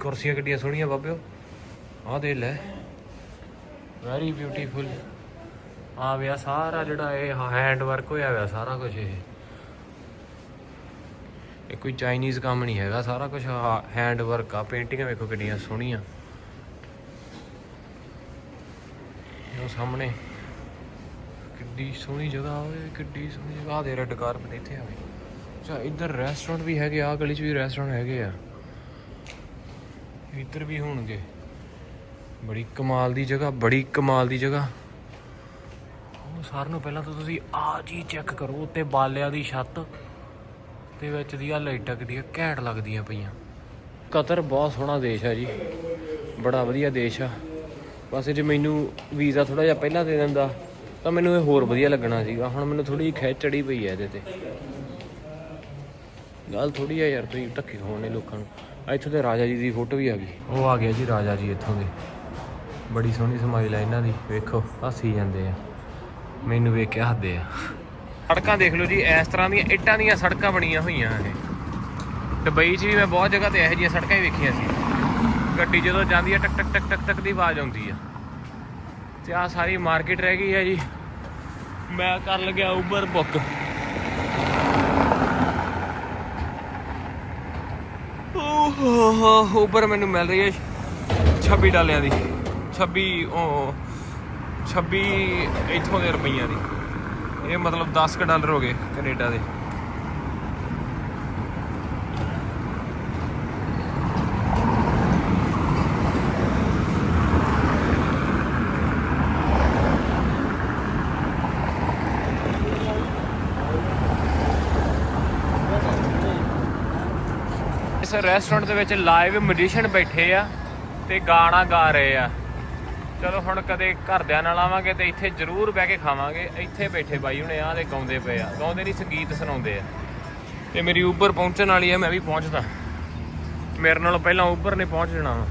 ਕੁਰਸੀਆਂ ਕਿੱਡੀਆਂ ਸੋਹਣੀਆਂ ਬਾਬਿਓ। ਆਹ ਦੇ ਲੈ। ਵੈਰੀ ਬਿਊਟੀਫੁਲ ਆ ਵਿਆ ਸਾਰਾ ਜਿਹੜਾ ਇਹ ਹੈਂਡ ਵਰਕ ਹੋਇਆ ਹੋਇਆ ਸਾਰਾ ਕੁਝ ਇਹ। ਇਹ ਕੋਈ ਚਾਈਨੀਜ਼ ਕੰਮ ਨਹੀਂ ਹੈਗਾ, ਸਾਰਾ ਕੁਝ ਹੈਂਡ ਵਰਕ ਆ ਪੇਂਟਿੰਗਾਂ ਵੇਖੋ ਕਿੱਡੀਆਂ ਸੋਹਣੀਆਂ। ਉਹ ਸਾਹਮਣੇ। ਕਿੱਡੀ ਸੋਹਣੀ ਜਗ੍ਹਾ ਓਏ, ਕਿੱਡੀ ਸੋਹਣੀ ਜਗ੍ਹਾ। ਦੇ ਰੈੱਡ ਕਾਰਪਟ ਇੱਥੇ ਆਵੇ ਅੱਛਾ, ਇੱਧਰ ਰੈਸਟੋਰੈਂਟ ਵੀ ਹੈਗੇ ਆ ਗਲੀ 'ਚ ਵੀ ਰੈਸਟੋਰੈਂਟ ਹੈਗੇ ਆ। ਇੱਧਰ ਵੀ ਹੋਣਗੇ। ਬੜੀ ਕਮਾਲ ਦੀ ਜਗ੍ਹਾ, ਬੜੀ ਕਮਾਲ ਦੀ ਜਗ੍ਹਾ। ਉਹ ਸਾਰਿਆਂ ਨੂੰ ਪਹਿਲਾਂ ਤਾਂ ਤੁਸੀਂ ਆ ਜੀ ਚੈੱਕ ਕਰੋ, ਉੱਤੇ ਬਾਲਿਆਂ ਦੀ ਛੱਤ ਤੇ ਵਿੱਚ ਦੀਆਂ ਲਾਈਟਾਂ ਕਿੱਡੀਆਂ ਘੈਂਟ ਲੱਗਦੀਆਂ ਪਈਆਂ। ਕਤਰ ਬਹੁਤ ਸੋਹਣਾ ਦੇਸ਼ ਆ ਜੀ। ਬੜਾ ਵਧੀਆ ਦੇਸ਼ ਆ। ਬਸ ਜੇ ਮੈਨੂੰ ਵੀਜ਼ਾ ਥੋੜਾ ਜਿਹਾ ਪਹਿਲਾਂ ਦੇ ਦਿੰਦਾ। ਤਾਂ ਮੈਨੂੰ ਇਹ ਹੋਰ ਵਧੀਆ ਲੱਗਣਾ ਸੀਗਾ। ਹੁਣ ਮੈਨੂੰ ਥੋੜੀ ਜਿਹੀ ਖਿੱਚ ਚੜੀ ਪਈ ਹੈ ਇਹਦੇ ਤੇ। ਗੱਲ ਥੋੜੀ ਆ ਯਾਰ ਤੁਸੀਂ ਧੱਕੇ ਖਾਣੇ ਲੋਕਾਂ ਨੂੰ। ਆ ਇੱਥੋਂ ਤੇ ਰਾਜਾ ਜੀ ਦੀ ਫੋਟੋ ਵੀ ਆ ਗਈ। ਉਹ ਆ ਗਿਆ ਜੀ ਰਾਜਾ ਜੀ ਇੱਥੋਂ ਦੇ। ਬੜੀ ਸੋਹਣੀ ਸਮਾਈਲ ਆ ਇਹਨਾਂ ਦੀ। ਵੇਖੋ ਹੱਸੀ ਜਾਂਦੇ ਆ। ਮੈਨੂੰ ਵੇਖ ਕੇ ਹੱਸਦੇ ਆ। ਸੜਕਾਂ ਦੇਖ ਲਓ ਜੀ ਇਸ ਤਰ੍ਹਾਂ ਦੀਆਂ ਇੱਟਾਂ ਦੀਆਂ ਸੜਕਾਂ ਬਣੀਆਂ ਹੋਈਆਂ ਇਹ। ਦੁਬਈ 'ਚ ਵੀ ਮੈਂ ਬਹੁਤ ਜਗ੍ਹਾ ਤੇ ਇਹੋ ਜਿਹੀਆਂ ਸੜਕਾਂ ਹੀ ਵੇਖੀਆਂ ਸੀ। ਗੱਡੀ ਜਦੋਂ ਜਾਂਦੀ ਹੈ ਟਕ ਟਕ ਟਕ ਟਕ ਟਕ ਦੀ ਆਵਾਜ਼ ਆਉਂਦੀ ਆ। ਤੇ ਆ ਸਾਰੀ ਮਾਰਕੀਟ ਰਹਿ ਗਈ ਹੈ ਜੀ। ਮੈਂ ਕਰ ਲੱਗਿਆ ਉਬਰ ਬੁੱਕ ਓਹ ਉਬਰ ਮੈਨੂੰ ਮਿਲ ਰਹੀ ਹੈ 26 ਡਾਲਿਆਂ ਦੀ। 26 ਉਹ 26 ਇੱਥੋਂ ਦੇ ਰੁਪਈਆਂ ਦੀ। ਇਹ ਮਤਲਬ 10 ਕ ਡਾਲਰ ਹੋ ਗਏ ਕੈਨੇਡਾ ਦੇ। ਇਸ ਰੈਸਟੋਰੈਂਟ ਦੇ ਵਿੱਚ ਲਾਈਵ ਮਿਊਜੀਸ਼ੀਅਨ ਬੈਠੇ ਆ ਤੇ ਗਾਣਾ ਗਾ ਰਹੇ ਆ। ਚਲੋ ਹੁਣ ਕਦੇ ਘਰਦਿਆਂ ਨਾਲ ਆਵਾਂਗੇ ਤੇ ਇੱਥੇ ਜ਼ਰੂਰ ਬਹਿ ਕੇ ਖਾਵਾਂਗੇ। ਇੱਥੇ ਬੈਠੇ ਬਾਈ ਹੁਣੇ ਆ ਤੇ ਗਾਉਂਦੇ ਪਏ ਆ। ਗਾਉਂਦੇ ਨਹੀਂ, ਸੰਗੀਤ ਸੁਣਾਉਂਦੇ ਆ। ਤੇ ਮੇਰੀ ਉਬਰ ਪਹੁੰਚਣ ਵਾਲੀ ਆ, ਮੈਂ ਵੀ ਪਹੁੰਚਦਾ। ਮੇਰੇ ਨਾਲ ਪਹਿਲਾਂ ਉਬਰ ਨੇ ਪਹੁੰਚ ਜਾਣਾ ਵਾ।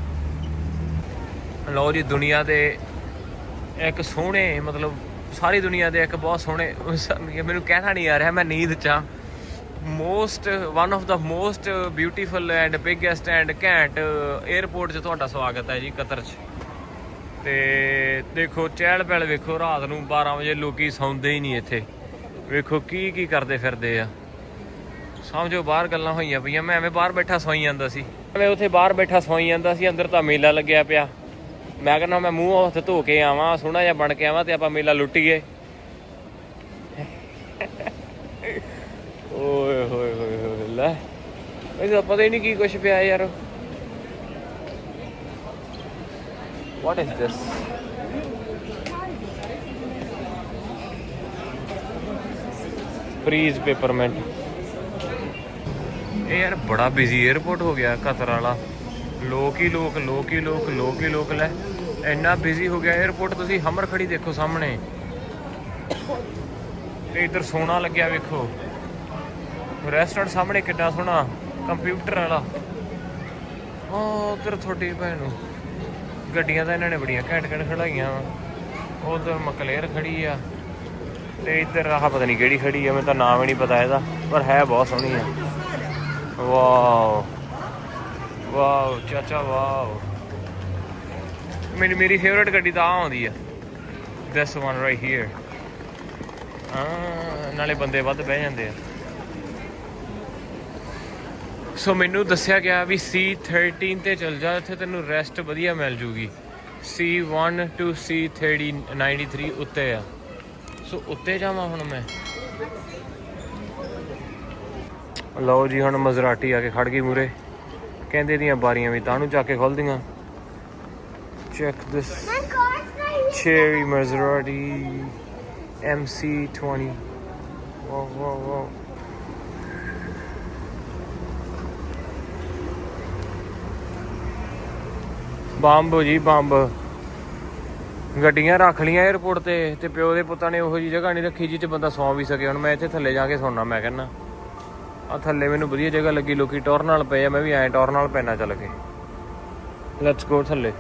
ਲਓ ਜੀ, ਦੁਨੀਆ ਦੇ ਇੱਕ ਸੋਹਣੇ, ਮਤਲਬ ਸਾਰੀ ਦੁਨੀਆ ਦੇ ਇੱਕ ਬਹੁਤ ਸੋਹਣੇ, ਮੈਨੂੰ ਕਹਿਣਾ ਨਹੀਂ ਆ ਰਿਹਾ, ਮੈਂ ਨੀਂਦ ਚ most one of the most beautiful and biggest and ਘੈਂਟ 에어ਪੋਰਟ 'ਚ ਤੁਹਾਡਾ ਸਵਾਗਤ ਹੈ ਜੀ ਕਤਰ 'ਚ। ਤੇ ਦੇਖੋ, ਚਹਿਲ ਪਹਿਲ ਵੇਖੋ, ਰਾਤ ਨੂੰ 12 ਵਜੇ ਲੋਕੀ ਸੌਂਦੇ ਹੀ ਨਹੀਂ ਇੱਥੇ। ਵੇਖੋ ਕੀ ਕੀ ਕਰਦੇ ਫਿਰਦੇ ਆ। ਸਮਝੋ, ਬਾਹਰ ਗੱਲਾਂ ਹੋਈਆਂ ਪਈਆਂ। ਮੈਂ ਐਵੇਂ ਬਾਹਰ ਬੈਠਾ ਸੌਈ ਜਾਂਦਾ ਸੀ। ਮੈਂ ਉੱਥੇ ਬਾਹਰ ਬੈਠਾ ਸੌਈ ਜਾਂਦਾ ਸੀ, ਅੰਦਰ ਤਾਂ ਮੇਲਾ ਲੱਗਿਆ ਪਿਆ। ਮੈਂ ਕਹਿੰਦਾ, ਮੈਂ ਮੂੰਹ ਹੱਥ ਧੋ ਕੇ ਆਵਾਂ, ਸੋਹਣਾ ਜਿਹਾ ਬਣ ਕੇ ਆਵਾਂ ਤੇ ਆਪਾਂ ਮੇਲਾ ਲੁੱਟੀਏ। ਓਏ ਹੋਏ ਹੋਏ ਹੋਏ, ਲੈ। ਇਹਦਾ ਪਤਾ ਹੀ ਨਹੀਂ ਕੀ ਕੁਛ ਪਿਆ ਯਾਰ। ਵਾਟ ਇਜ਼ ਦਿਸ ਫਰੀਜ਼ ਪੇਪਰਮੈਂਟ ਇਹ ਯਾਰ ਬੜਾ ਬਿਜ਼ੀ 에어ਪੋਰਟ ਹੋ ਗਿਆ, ਕਤਰ ਵਾਲਾ। ਲੋਕ ਹੀ ਲੋਕ ਲੋਕ ਹੀ ਲੋਕ ਲੋਕ ਹੀ ਲੋਕ, ਲੈ। ਇੰਨਾ ਬਿਜ਼ੀ ਹੋ ਗਿਆ 에어ਪੋਰਟ ਤੁਸੀਂ ਹਮਰ ਖੜੀ ਦੇਖੋ ਸਾਹਮਣੇ। ਤੇ ਇੱਧਰ ਸੋਨਾ ਲੱਗਿਆ ਵੇਖੋ। ਰੈਸਟੋਰੈਂਟ ਸਾਹਮਣੇ ਕਿੱਡਾ ਸੋਹਣਾ ਕੰਪਿਊਟਰ ਵਾਲਾ। ਉਹ ਉਧਰ ਤੁਹਾਡੀ ਭੈਣ ਨੂੰ। ਗੱਡੀਆਂ ਤਾਂ ਇਹਨਾਂ ਨੇ ਬੜੀਆਂ ਘੈਂਟ ਘੈਂਟ ਖੜਾਈਆਂ ਵਾ। ਉਧਰ ਮਕਲੇਰ ਖੜੀ ਆ ਤੇ ਇੱਧਰ ਆਹ ਪਤਾ ਨਹੀਂ ਕਿਹੜੀ ਖੜੀ ਆ, ਮੈਨੂੰ ਤਾਂ ਨਾਮ ਹੀ ਨਹੀਂ ਪਤਾ ਇਹਦਾ, ਪਰ ਹੈ ਬਹੁਤ ਸੋਹਣੀ ਆ। ਵਾਓ ਵਾਓ, ਚਾਚਾ, ਵਾਓ। ਮੇਰੀ ਮੇਰੀ ਫੇਵਰਟ ਗੱਡੀ ਤਾਂ ਆ ਆਉਂਦੀ ਆ। ਦਿਸ ਵਨ ਰਾਈਟ ਹੇਅਰ ਹਾਂ, ਨਾਲੇ ਬੰਦੇ ਵੱਧ ਬਹਿ ਜਾਂਦੇ ਆ। ਸੋ ਮੈਨੂੰ ਦੱਸਿਆ ਗਿਆ ਵੀ C13 ਤੇ ਚਲ ਜਾ ਇੱਥੇ ਤੈਨੂੰ ਰੈਸਟ ਵਧੀਆ ਮਿਲ ਜੂਗੀ। C1 to C30 93 ਉੱਤੇ ਆ। ਸੋ ਉੱਤੇ ਜਾਵਾਂ ਹੁਣ ਮੈਂ? ਲਓ ਜੀ ਹੁਣ ਮਜ਼ਰਾਟੀ ਆ ਕੇ ਖੜ ਗਈ ਮੂਰੇ ਕਹਿੰਦੇ ਦੀਆਂ ਬਾਰੀਆਂ ਵੀ ਤਾਂ ਨੂੰ ਚੱਕ ਕੇ ਖੋਲਦੀਆਂ। Check this cherry Maserati MC20 wow wow wow bomb ਜੀ ਬੰਬ। ਗੱਡੀਆਂ ਰੱਖ ਲੀਆਂ 에어ਪੋਰਟ ਤੇ ਤੇ ਪਿਓ ਦੇ ਪੁੱਤਾਂ ਨੇ ਉਹੋ ਜੀ ਜਗ੍ਹਾ ਨਹੀਂ ਰੱਖੀ ਜਿੱਥੇ ਬੰਦਾ ਸੌਂ ਵੀ ਸਕੇ। ਹੁਣ ਮੈਂ ਇੱਥੇ ਥੱਲੇ ਜਾ ਕੇ ਸੌਣਾ ਮੈਂ ਕਹਿੰਦਾ ਆ ਥੱਲੇ ਮੈਨੂੰ ਵਧੀਆ ਜਗ੍ਹਾ ਲੱਗੀ, ਲੋਕੀ ਟੌਰ ਨਾਲ ਪਏ ਆ, ਮੈਂ ਵੀ ਐਂ ਟੌਰ ਨਾਲ ਪੈਣਾ ਚੱਲ ਕੇ। ਲੈਟਸ ਗੋ ਥੱਲੇ।